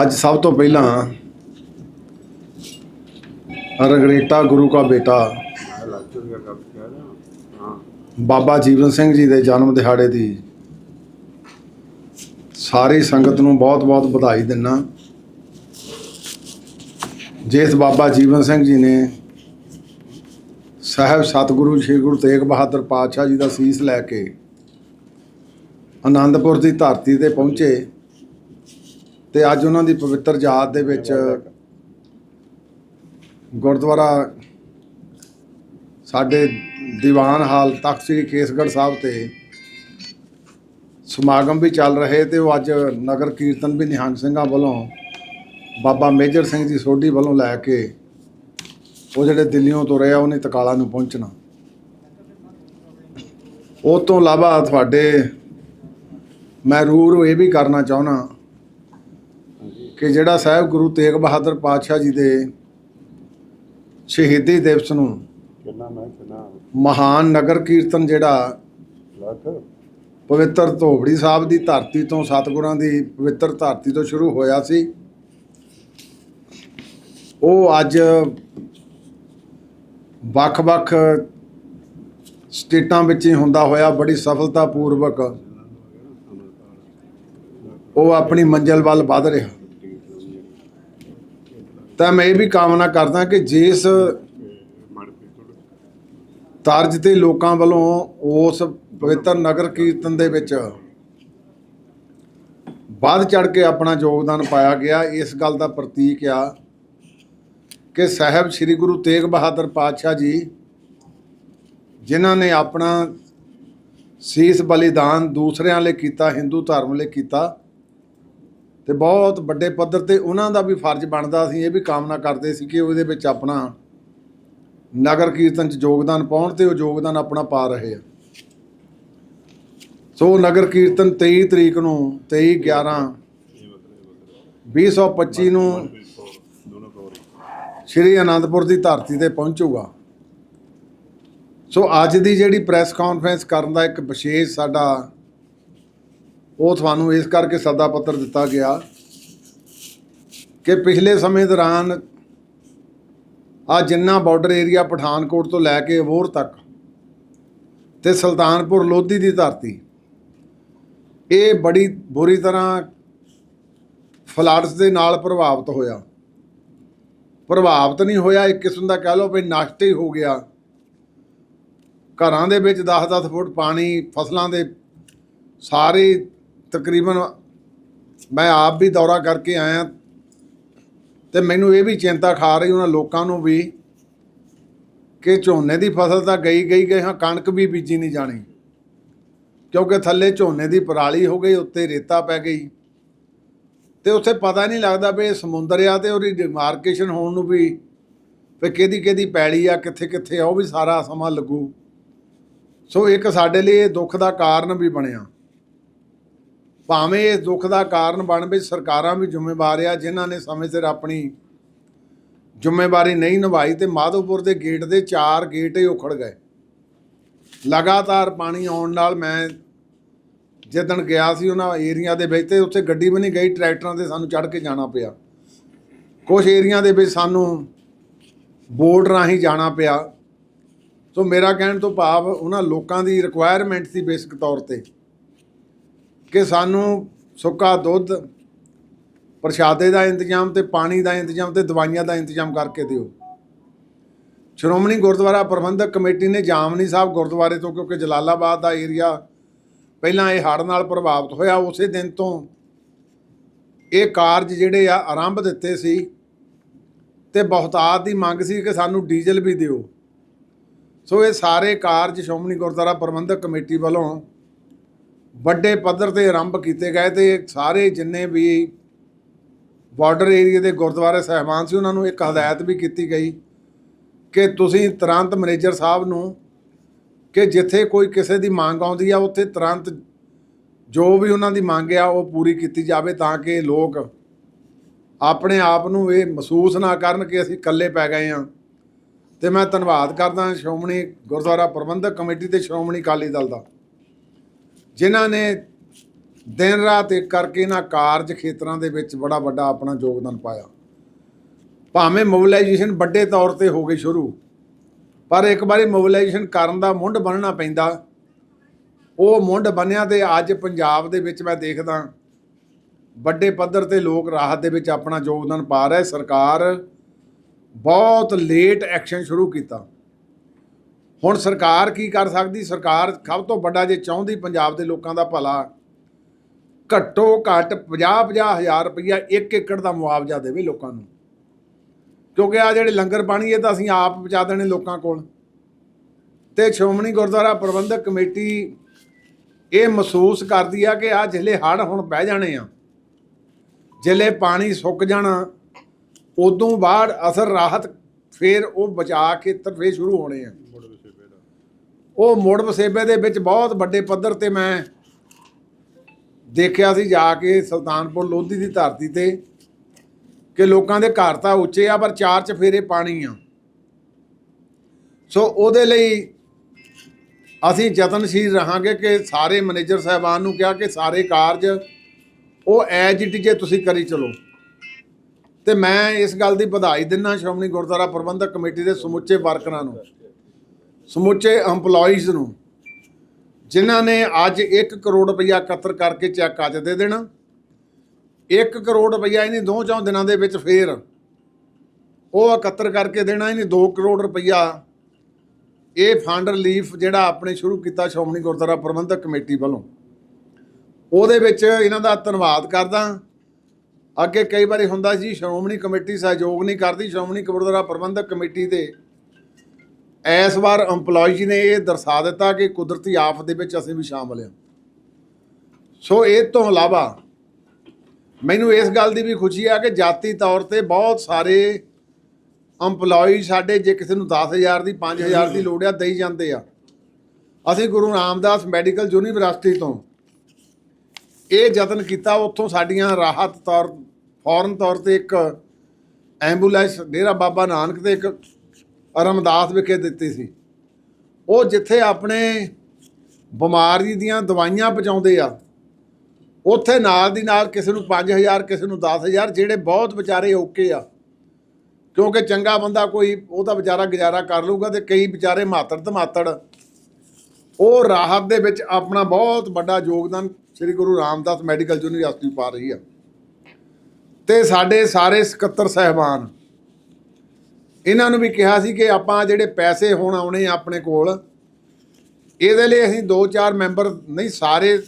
ਅੱਜ ਸਭ ਤੋਂ ਪਹਿਲਾਂ ਰਗਰੇਟਾ ਗੁਰੂ ਕਾ ਬੇਟਾ ਬਾਬਾ ਜੀਵਨ ਸਿੰਘ ਜੀ ਦੇ ਜਨਮ ਦਿਹਾੜੇ ਦੀ ਸਾਰੀ ਸੰਗਤ ਨੂੰ ਬਹੁਤ-ਬਹੁਤ ਵਧਾਈ ਦਿੰਨਾ। ਜਿਸ ਬਾਬਾ ਜੀਵਨ ਸਿੰਘ ਜੀ ਨੇ ਸਾਹਿਬ ਸਤਿਗੁਰੂ ਸ੍ਰੀ ਗੁਰੂ ਤੇਗ ਬਹਾਦਰ ਪਾਤਸ਼ਾਹ ਜੀ ਦਾ ਸੀਸ ਲੈ ਕੇ ਆਨੰਦਪੁਰ ਦੀ ਧਰਤੀ ਤੇ ਪਹੁੰਚੇ। ਤੇ ਅੱਜ ਉਹਨਾਂ ਦੀ ਪਵਿੱਤਰ ਯਾਦ ਦੇ ਵਿੱਚ ਗੁਰਦੁਆਰਾ ਸਾਡੇ ਦੀਵਾਨ ਹਾਲ ਤਖਤ ਸ੍ਰੀ ਕੇਸਗੜ੍ਹ ਸਾਹਿਬ ਤੇ ਸਮਾਗਮ ਵੀ ਚੱਲ ਰਹੇ ਤੇ ਉਹ ਅੱਜ ਨਗਰ ਕੀਰਤਨ ਵੀ ਨਿਹੰਗ ਸਿੰਘਾਂ ਵੱਲੋਂ ਬਾਬਾ ਮੇਜਰ ਸਿੰਘ ਜੀ ਸੋਢੀ ਵੱਲੋਂ ਲੈ ਕੇ ਉਹ ਜਿਹੜੇ ਦਿੱਲੀੋਂ ਤੋਂ ਰਿਹਾ ਉਹਨੇ ਤਕਾਲਾ ਨੂੰ ਪਹੁੰਚਣਾ। ਉਹ ਤੋਂ ਇਲਾਵਾ ਤੁਹਾਡੇ ਮੈਂ ਰੂਰ ਇਹ ਵੀ ਕਰਨਾ ਚਾਹੁੰਦਾ ਕਿ ਜਿਹੜਾ ਸਾਹਿਬ ਗੁਰੂ ਤੇਗ ਬਹਾਦਰ ਪਾਤਸ਼ਾਹ ਜੀ ਦੇ ਸ਼ਹੀਦੀ ਦਿਵਸ ਨੂੰ ਮਹਾਨ ਨਗਰ ਕੀਰਤਨ ਜਿਹੜਾ ਪਵਿੱਤਰ ਧੋਬੜੀ ਸਾਹਿਬ ਦੀ ਧਰਤੀ ਤੋਂ ਸਤਿਗੁਰਾਂ ਦੀ ਪਵਿੱਤਰ ਧਰਤੀ ਤੋਂ ਸ਼ੁਰੂ ਹੋਇਆ ਸੀ। ਉਹ ਅੱਜ ਵੱਖ-ਵੱਖ ਸਟੇਟਾਂ ਵਿੱਚ ਹੀ ਹੁੰਦਾ ਹੋਇਆ ਬੜੀ ਸਫਲਤਾਪੂਰਵਕ ਉਹ ਆਪਣੀ ਮੰਜ਼ਿਲ ਵੱਲ ਵਧ ਰਿਹਾ। ਤਾਂ ਮੈਂ ਇਹ ਵੀ ਕਾਮਨਾ ਕਰਦਾ ਕਿ ਜਿਸ ਤਰਜ ਤੇ ਲੋਕਾਂ ਵੱਲੋਂ ਉਸ ਪਵਿੱਤਰ ਨਗਰ ਕੀਰਤਨ ਦੇ ਵਿੱਚ ਵੱਧ ਚੜ ਕੇ ਆਪਣਾ ਯੋਗਦਾਨ ਪਾਇਆ ਗਿਆ, ਇਸ ਗੱਲ ਦਾ ਪ੍ਰਤੀਕ ਆ ਕਿ ਸਾਹਿਬ ਸ੍ਰੀ ਗੁਰੂ ਤੇਗ ਬਹਾਦਰ ਪਾਤਸ਼ਾਹ ਜੀ, ਜਿਨ੍ਹਾਂ ਨੇ ਆਪਣਾ ਸੀਸ ਬਲੀਦਾਨ ਦੂਸਰਿਆਂ ਲਈ ਕੀਤਾ, ਹਿੰਦੂ ਧਰਮ ਲਈ ਕੀਤਾ ਤੇ ਬਹੁਤ ਵੱਡੇ ਪੱਧਰ ਤੇ ਉਹਨਾਂ ਦਾ ਵੀ ਫਰਜ਼ ਬਣਦਾ ਸੀ, ਇਹ ਵੀ ਕਾਮਨਾ ਕਰਦੇ ਸੀ ਕਿ ਉਹਦੇ ਵਿੱਚ ਆਪਣਾ ਨਗਰ ਕੀਰਤਨ ਚ ਯੋਗਦਾਨ ਪਾਉਣ ਤੇ ਉਹ ਯੋਗਦਾਨ ਆਪਣਾ ਪਾ ਰਹੇ ਆ। ਸੋ ਨਗਰ ਕੀਰਤਨ 23 ਤਰੀਕ ਨੂੰ 23 11 2025 ਨੂੰ ਸ਼੍ਰੀ ਅਨੰਦਪੁਰ ਦੀ ਧਰਤੀ ਤੇ ਪਹੁੰਚੂਗਾ। ਸੋ ਅੱਜ ਦੀ ਜਿਹੜੀ ਪ੍ਰੈਸ ਕਾਨਫਰੰਸ ਕਰਨ ਦਾ ਇੱਕ ਵਿਸ਼ੇਸ਼ ਸਾਡਾ ਉਹ ਤੁਹਾਨੂੰ ਇਸ ਕਰਕੇ ਸੱਦਾ ਪੱਤਰ ਦਿੱਤਾ ਗਿਆ ਕਿ ਪਿਛਲੇ ਸਮੇਂ ਦੌਰਾਨ ਆ ਜਿੰਨਾ ਬਾਰਡਰ ਏਰੀਆ ਪਠਾਨਕੋਟ ਤੋਂ ਲੈ ਕੇ ਅਬੋਹਰ ਤੱਕ ਤੇ ਸੁਲਤਾਨਪੁਰ ਲੋਧੀ ਦੀ ਧਰਤੀ, ਇਹ ਬੜੀ ਬੁਰੀ ਤਰ੍ਹਾਂ ਫਲੱਡਸ ਦੇ ਨਾਲ ਪ੍ਰਭਾਵਿਤ ਹੋਇਆ। ਪ੍ਰਭਾਵਿਤ ਨਹੀਂ ਹੋਇਆ, ਇੱਕ ਕਿਸਮ ਦਾ ਕਹਿ ਲਓ ਵੀ ਨਸ਼ਟ ਹੀ ਹੋ ਗਿਆ। ਘਰਾਂ ਦੇ ਵਿੱਚ 10-10 ਫੁੱਟ ਪਾਣੀ, ਫਸਲਾਂ ਦੇ ਸਾਰੇ ਤਕਰੀਬਨ ਮੈਂ ਆਪ ਵੀ ਦੌਰਾ ਕਰਕੇ ਆਇਆ ਤੇ ਮੈਨੂੰ ਇਹ ਵੀ ਚਿੰਤਾ ਖਾ ਰਹੀ ਉਹਨਾਂ ਲੋਕਾਂ ਨੂੰ ਵੀ ਕਿ ਝੋਨੇ ਦੀ ਫਸਲ ਤਾਂ ਗਈ ਗਈ ਗਈ, ਹਾਂ, ਕਣਕ ਵੀ ਬੀਜੀ ਨਹੀਂ ਜਾਣੀ। ਕਿਉਂਕਿ ਥੱਲੇ ਝੋਨੇ ਦੀ ਪਰਾਲੀ ਹੋ ਗਈ, ਉੱਤੇ ਰੇਤਾ ਪੈ ਗਈ। ਤੇ ਉੱਥੇ ਪਤਾ ਨਹੀਂ ਲੱਗਦਾ ਵੀ ਇਹ ਸਮੁੰਦਰ ਆ ਤੇ ਉਹਦੀ ਡਿਮਾਰਕੇਸ਼ਨ ਹੋਣ ਨੂੰ ਵੀ ਵੀ ਕਿਹਦੀ ਕਿਹਦੀ ਪੈਲੀ ਆ, ਕਿੱਥੇ ਕਿੱਥੇ ਆ, ਉਹ ਵੀ ਸਾਰਾ ਸਮਾਂ ਲੱਗੂ। ਸੋ ਇੱਕ ਸਾਡੇ ਲਈ ਇਹ ਦੁੱਖ ਦਾ ਕਾਰਨ ਵੀ ਬਣਿਆ। ਭਾਵੇਂ ਇਹ ਦੁੱਖ ਦਾ ਕਾਰਨ ਬਣ ਵਿੱਚ ਸਰਕਾਰਾਂ ਵੀ ਜ਼ਿੰਮੇਵਾਰ ਆ, ਜਿਨ੍ਹਾਂ ਨੇ ਸਮੇਂ ਸਿਰ ਆਪਣੀ ਜ਼ਿੰਮੇਵਾਰੀ ਨਹੀਂ ਨਿਭਾਈ ਤੇ ਮਾਧੋਪੁਰ ਦੇ ਗੇਟ ਦੇ ਚਾਰ ਗੇਟ ਹੀ ਉਖੜ ਗਏ। ਲਗਾਤਾਰ ਪਾਣੀ ਆਉਣ ਨਾਲ ਮੈਂ ਜਿੱਦਣ ਗਿਆ ਸੀ ਉਹਨਾਂ ਏਰੀਆ ਦੇ ਵਿੱਚ ਤੇ ਉੱਥੇ ਗੱਡੀ ਵੀ ਨਹੀਂ ਗਈ, ਟਰੈਕਟਰਾਂ ਤੇ ਸਾਨੂੰ ਚੜ੍ਹ ਕੇ ਜਾਣਾ ਪਿਆ। ਕੁਝ ਏਰੀਆ ਦੇ ਵਿੱਚ ਸਾਨੂੰ ਬੋਰਡ ਰਾਹੀਂ ਜਾਣਾ ਪਿਆ। ਸੋ ਮੇਰਾ ਕਹਿਣ ਤੋਂ ਭਾਵ ਉਹਨਾਂ ਲੋਕਾਂ ਦੀ ਰਿਕੁਆਇਰਮੈਂਟ ਸੀ ਬੇਸਿਕ ਤੌਰ ਤੇ। ਕਿ ਸਾਨੂੰ ਸੁੱਕਾ ਦੁੱਧ ਪ੍ਰਸ਼ਾਦੇ ਦਾ ਇੰਤਜ਼ਾਮ ਤੇ ਪਾਣੀ ਦਾ ਇੰਤਜ਼ਾਮ ਤੇ ਦਵਾਈਆਂ ਦਾ ਇੰਤਜ਼ਾਮ ਕਰਕੇ ਦਿਓ। ਸ਼੍ਰੋਮਣੀ ਗੁਰਦੁਆਰਾ ਪ੍ਰਬੰਧਕ ਕਮੇਟੀ ਨੇ ਜਾਮਨੀ ਸਾਹਿਬ ਗੁਰਦੁਆਰੇ ਤੋਂ, ਕਿਉਂਕਿ ਜਲਾਲਾਬਾਦ ਦਾ ਏਰੀਆ ਪਹਿਲਾਂ ਇਹ ਹੜ੍ਹ ਨਾਲ ਪ੍ਰਭਾਵਿਤ ਹੋਇਆ, ਉਸੇ ਦਿਨ ਤੋਂ ਇਹ ਕਾਰਜ ਜਿਹੜੇ ਆ ਆਰੰਭ ਦਿੱਤੇ ਸੀ ਤੇ ਬਹੁਤਾਤ ਦੀ ਮੰਗ ਸੀ ਕਿ ਸਾਨੂੰ ਡੀਜ਼ਲ ਵੀ ਦਿਓ। ਸੋ ਇਹ ਸਾਰੇ ਕਾਰਜ ਸ਼੍ਰੋਮਣੀ ਗੁਰਦੁਆਰਾ ਪ੍ਰਬੰਧਕ ਕਮੇਟੀ ਵੱਲੋਂ ਵੱਡੇ ਪੱਧਰ ਤੇ ਆਰੰਭ ਕੀਤੇ ਗਏ ਤੇ ਸਾਰੇ ਜਿੰਨੇ ਵੀ ਬਾਰਡਰ ਏਰੀਆ ਦੇ ਗੁਰਦੁਆਰੇ ਸਹਿਬਾਨ ਸੀ, ਉਹਨਾਂ ਨੂੰ ਇੱਕ ਹਦਾਇਤ ਵੀ ਕੀਤੀ ਗਈ ਕਿ ਤੁਸੀਂ ਤੁਰੰਤ ਮੈਨੇਜਰ ਸਾਹਿਬ ਨੂੰ ਕਿ ਜਿੱਥੇ ਕੋਈ ਕਿਸੇ ਦੀ ਮੰਗ ਆਉਂਦੀ ਆ, ਉੱਥੇ ਤੁਰੰਤ ਜੋ ਵੀ ਉਹਨਾਂ ਦੀ ਮੰਗ ਆ, ਉਹ ਪੂਰੀ ਕੀਤੀ ਜਾਵੇ ਤਾਂ ਕਿ ਲੋਕ ਆਪਣੇ ਆਪ ਨੂੰ ਇਹ ਮਹਿਸੂਸ ਨਾ ਕਰਨ ਕਿ ਅਸੀਂ ਇਕੱਲੇ ਪੈ ਗਏ ਹਾਂ ਤੇ ਮੈਂ ਧੰਨਵਾਦ ਕਰਦਾ ਸ਼੍ਰੋਮਣੀ ਗੁਰਦੁਆਰਾ ਪ੍ਰਬੰਧਕ ਕਮੇਟੀ ਤੇ ਸ਼੍ਰੋਮਣੀ ਅਕਾਲੀ ਦਲ ਦਾ। ਜਿਨ੍ਹਾਂ ਨੇ ਦਿਨ ਰਾਤ ਇੱਕ ਕਰਕੇ ਇਹਨਾਂ ਕਾਰਜ ਖੇਤਰਾਂ ਦੇ ਵਿੱਚ ਬੜਾ ਵੱਡਾ ਆਪਣਾ ਯੋਗਦਾਨ ਪਾਇਆ। ਭਾਵੇਂ ਮੋਬਿਲਾਈਜੇਸ਼ਨ ਵੱਡੇ ਤੌਰ ਤੇ ਹੋ ਗਈ ਸ਼ੁਰੂ, ਪਰ ਇੱਕ ਵਾਰੀ ਮੋਬਿਲਾਈਜੇਸ਼ਨ ਕਰਨ ਦਾ ਮੁੰਡ ਬਣਨਾ ਪੈਂਦਾ। ਉਹ ਮੁੰਡ ਬੰਨਿਆ ਤੇ ਅੱਜ ਪੰਜਾਬ ਦੇ ਵਿੱਚ ਮੈਂ ਦੇਖਦਾ ਵੱਡੇ ਪੱਧਰ ਤੇ ਲੋਕ ਰਾਹਤ ਦੇ ਵਿੱਚ ਆਪਣਾ ਯੋਗਦਾਨ ਪਾ ਰਹੇ। ਸਰਕਾਰ ਬਹੁਤ ਲੇਟ ਐਕਸ਼ਨ ਸ਼ੁਰੂ ਕੀਤਾ। ਹੁਣ ਸਰਕਾਰ ਕੀ ਕਰ ਸਕਦੀ? ਸਰਕਾਰ ਸਭ ਤੋਂ ਵੱਡਾ ਜੇ ਚਾਹੁੰਦੀ ਪੰਜਾਬ ਦੇ ਲੋਕਾਂ ਦਾ ਭਲਾ, ਘੱਟੋ ਘੱਟ 50-50 ਹਜ਼ਾਰ ਰੁਪਈਆ ਇੱਕ ਏਕੜ ਦਾ ਮੁਆਵਜ਼ਾ ਦੇਵੇ ਲੋਕਾਂ ਨੂੰ। ਕਿਉਂਕਿ ਆ ਜਿਹੜੇ ਲੰਗਰ ਪਾਣੀ ਇਹ ਤਾਂ ਅਸੀਂ ਆਪ ਪਹੁੰਚਾ ਦੇਣੇ ਲੋਕਾਂ ਕੋਲ। ਤੇ ਸ਼੍ਰੋਮਣੀ ਗੁਰਦੁਆਰਾ ਪ੍ਰਬੰਧਕ ਕਮੇਟੀ ਇਹ ਮਹਿਸੂਸ ਕਰਦੀ ਆ ਕਿ ਆ ਜਿਹੜੇ ਹੜ੍ਹ ਹੁਣ ਬਹਿ ਜਾਣੇ ਆ। ਜਿਹੜੇ ਪਾਣੀ ਸੁੱਕ ਜਾਣਾ, ਉਦੋਂ ਬਾਅਦ ਅਸਰ ਰਾਹਤ ਫੇਰ ਉਹ ਬਚਾ ਕੇ ਤਰਫੇ ਸ਼ੁਰੂ ਹੋਣੇ ਆ। ਉਹ ਮੁੜ ਵਸੇਬੇ ਦੇ ਵਿੱਚ ਬਹੁਤ ਵੱਡੇ ਪੱਧਰ ਤੇ ਮੈਂ ਦੇਖਿਆ ਸੀ ਜਾ ਕੇ ਸੁਲਤਾਨਪੁਰ ਲੋਧੀ ਦੀ ਧਰਤੀ ਤੇ ਕਿ ਲੋਕਾਂ ਦੇ ਘਰ ਤਾਂ ਉੱਚੇ ਆ, ਪਰ ਚਾਰ ਚਫੇਰੇ ਪਾਣੀ ਆ। ਸੋ ਉਹਦੇ ਲਈ ਅਸੀਂ ਯਤਨਸ਼ੀਲ ਰਹਾਂਗੇ ਕਿ ਸਾਰੇ ਮੈਨੇਜਰ ਸਾਹਿਬਾਨ ਨੂੰ ਕਿਹਾ ਕਿ ਸਾਰੇ ਕਾਰਜ ਉਹ ਐਜ ਇਟ ਜੇ ਤੁਸੀਂ ਕਰੀ ਚਲੋ। ਤੇ ਮੈਂ ਇਸ ਗੱਲ ਦੀ ਵਧਾਈ ਦਿੰਦਾ ਸ਼੍ਰੋਮਣੀ ਗੁਰਦੁਆਰਾ ਪ੍ਰਬੰਧਕ ਕਮੇਟੀ ਦੇ ਸਮੁੱਚੇ ਵਰਕਰਾਂ ਨੂੰ। ਸਮੁੱਚੇ EMPLOYEES ਨੂੰ, ਜਿਨ੍ਹਾਂ ਨੇ ਅੱਜ 1 ਕਰੋੜ ਰੁਪਈਆ ਇਕੱਤਰ ਕਰਕੇ ਚੈੱਕ ਅੱਜ ਦੇ ਦੇਣਾ। 1 ਕਰੋੜ ਰੁਪਈਆ ਇਹਨੇ ਦੋ ਚੌਂ ਦਿਨਾਂ ਦੇ ਵਿੱਚ ਫੇਰ ਉਹ ਇਕੱਤਰ ਕਰਕੇ ਦੇਣਾ, ਇਹਨੇ 2 ਕਰੋੜ ਰੁਪਈਆ। ਇਹ ਫੰਡ ਰਿਲੀਫ ਜਿਹੜਾ ਆਪਣੇ ਸ਼ੁਰੂ ਕੀਤਾ ਸ਼੍ਰੋਮਣੀ ਗੁਰਦੁਆਰਾ ਪ੍ਰਬੰਧਕ ਕਮੇਟੀ ਵੱਲੋਂ। ਉਹਦੇ ਵਿੱਚ ਇਹਨਾਂ ਦਾ ਧੰਨਵਾਦ ਕਰਦਾ। ਅੱਗੇ ਕਈ ਵਾਰੀ ਹੁੰਦਾ ਸੀ ਸ਼੍ਰੋਮਣੀ ਕਮੇਟੀ ਸਹਿਯੋਗ ਨਹੀਂ ਕਰਦੀ, ਸ਼੍ਰੋਮਣੀ ਗੁਰਦੁਆਰਾ ਪ੍ਰਬੰਧਕ ਕਮੇਟੀ ਦੇ ਇਸ ਵਾਰ EMPLOYEES ਨੇ ਇਹ ਦਰਸਾ ਦਿੱਤਾ ਕਿ ਕੁਦਰਤੀ ਆਫਤ ਦੇ ਵਿੱਚ ਅਸੀਂ ਵੀ ਸ਼ਾਮਲ ਹਾਂ। ਸੋ ਇਹ ਤੋਂ ਇਲਾਵਾ ਮੈਨੂੰ ਇਸ ਗੱਲ ਦੀ ਵੀ ਖੁਸ਼ੀ ਆ ਕਿ ਜਾਤੀ ਤੌਰ ਤੇ ਬਹੁਤ ਸਾਰੇ EMPLOYEE ਸਾਡੇ ਜੇ ਕਿਸੇ ਨੂੰ 10000 ਦੀ 5000 ਦੀ ਲੋੜ ਆ, ਦੇਈ ਜਾਂਦੇ ਆ। ਅਸੀਂ ਗੁਰੂ ਰਾਮਦਾਸ ਮੈਡੀਕਲ ਯੂਨੀਵਰਸਿਟੀ ਤੋਂ ਇਹ ਯਤਨ ਕੀਤਾ, ਉੱਥੋਂ ਸਾਡੀਆਂ ਰਾਹਤ ਤੌਰ, ਫੌਰਨ ਤੌਰ ਤੇ ਇੱਕ ਐਂਬੂਲੈਂਸ, ਡੇਰਾ ਬਾਬਾ ਨਾਨਕ ਤੇ ਇੱਕ ਰਮਦਾਸ ਵਿਖੇ ਦਿੱਤੀ ਸੀ। ਉਹ ਜਿੱਥੇ ਆਪਣੇ ਬਿਮਾਰੀ ਦੀਆਂ ਦਵਾਈਆਂ ਪਹੁੰਚਾਉਂਦੇ ਆ, ਉੱਥੇ ਨਾਲ ਦੀ ਨਾਲ ਕਿਸੇ ਨੂੰ 5000 ਕਿਸੇ ਨੂੰ 10000 ਜਿਹੜੇ ਬਹੁਤ ਵਿਚਾਰੇ ਔਕੇ ਆ। ਕਿਉਂਕਿ ਚੰਗਾ ਬੰਦਾ ਕੋਈ ਉਹ ਤਾਂ ਵਿਚਾਰਾ ਗੁਜ਼ਾਰਾ ਕਰ ਲਊਗਾ ਤੇ ਕਈ ਵਿਚਾਰੇ ਮਾਤੜ ਧਮਾਤੜ ਉਹ ਰਾਹਤ ਦੇ ਵਿੱਚ ਆਪਣਾ ਬਹੁਤ ਵੱਡਾ ਯੋਗਦਾਨ ਸ੍ਰੀ ਗੁਰੂ ਰਾਮਦਾਸ ਮੈਡੀਕਲ ਯੂਨੀਵਰਸਿਟੀ ਪਾ ਰਹੀ ਆ। ਤੇ ਸਾਡੇ ਸਾਰੇ ਸਕੱਤਰ ਸਹਿਬਾਨ ਇਹਨਾਂ ਨੂੰ ਵੀ ਕਿਹਾ ਸੀ ਕਿ ਆਪਾਂ ਜਿਹੜੇ ਪੈਸੇ ਹੁਣ ਆਉਣੇ ਆ ਆਪਣੇ ਕੋਲ, ਇਹਦੇ ਲਈ ਅਸੀਂ 2-4 ਮੈਂਬਰ ਨਹੀਂ, ਸਾਰੇ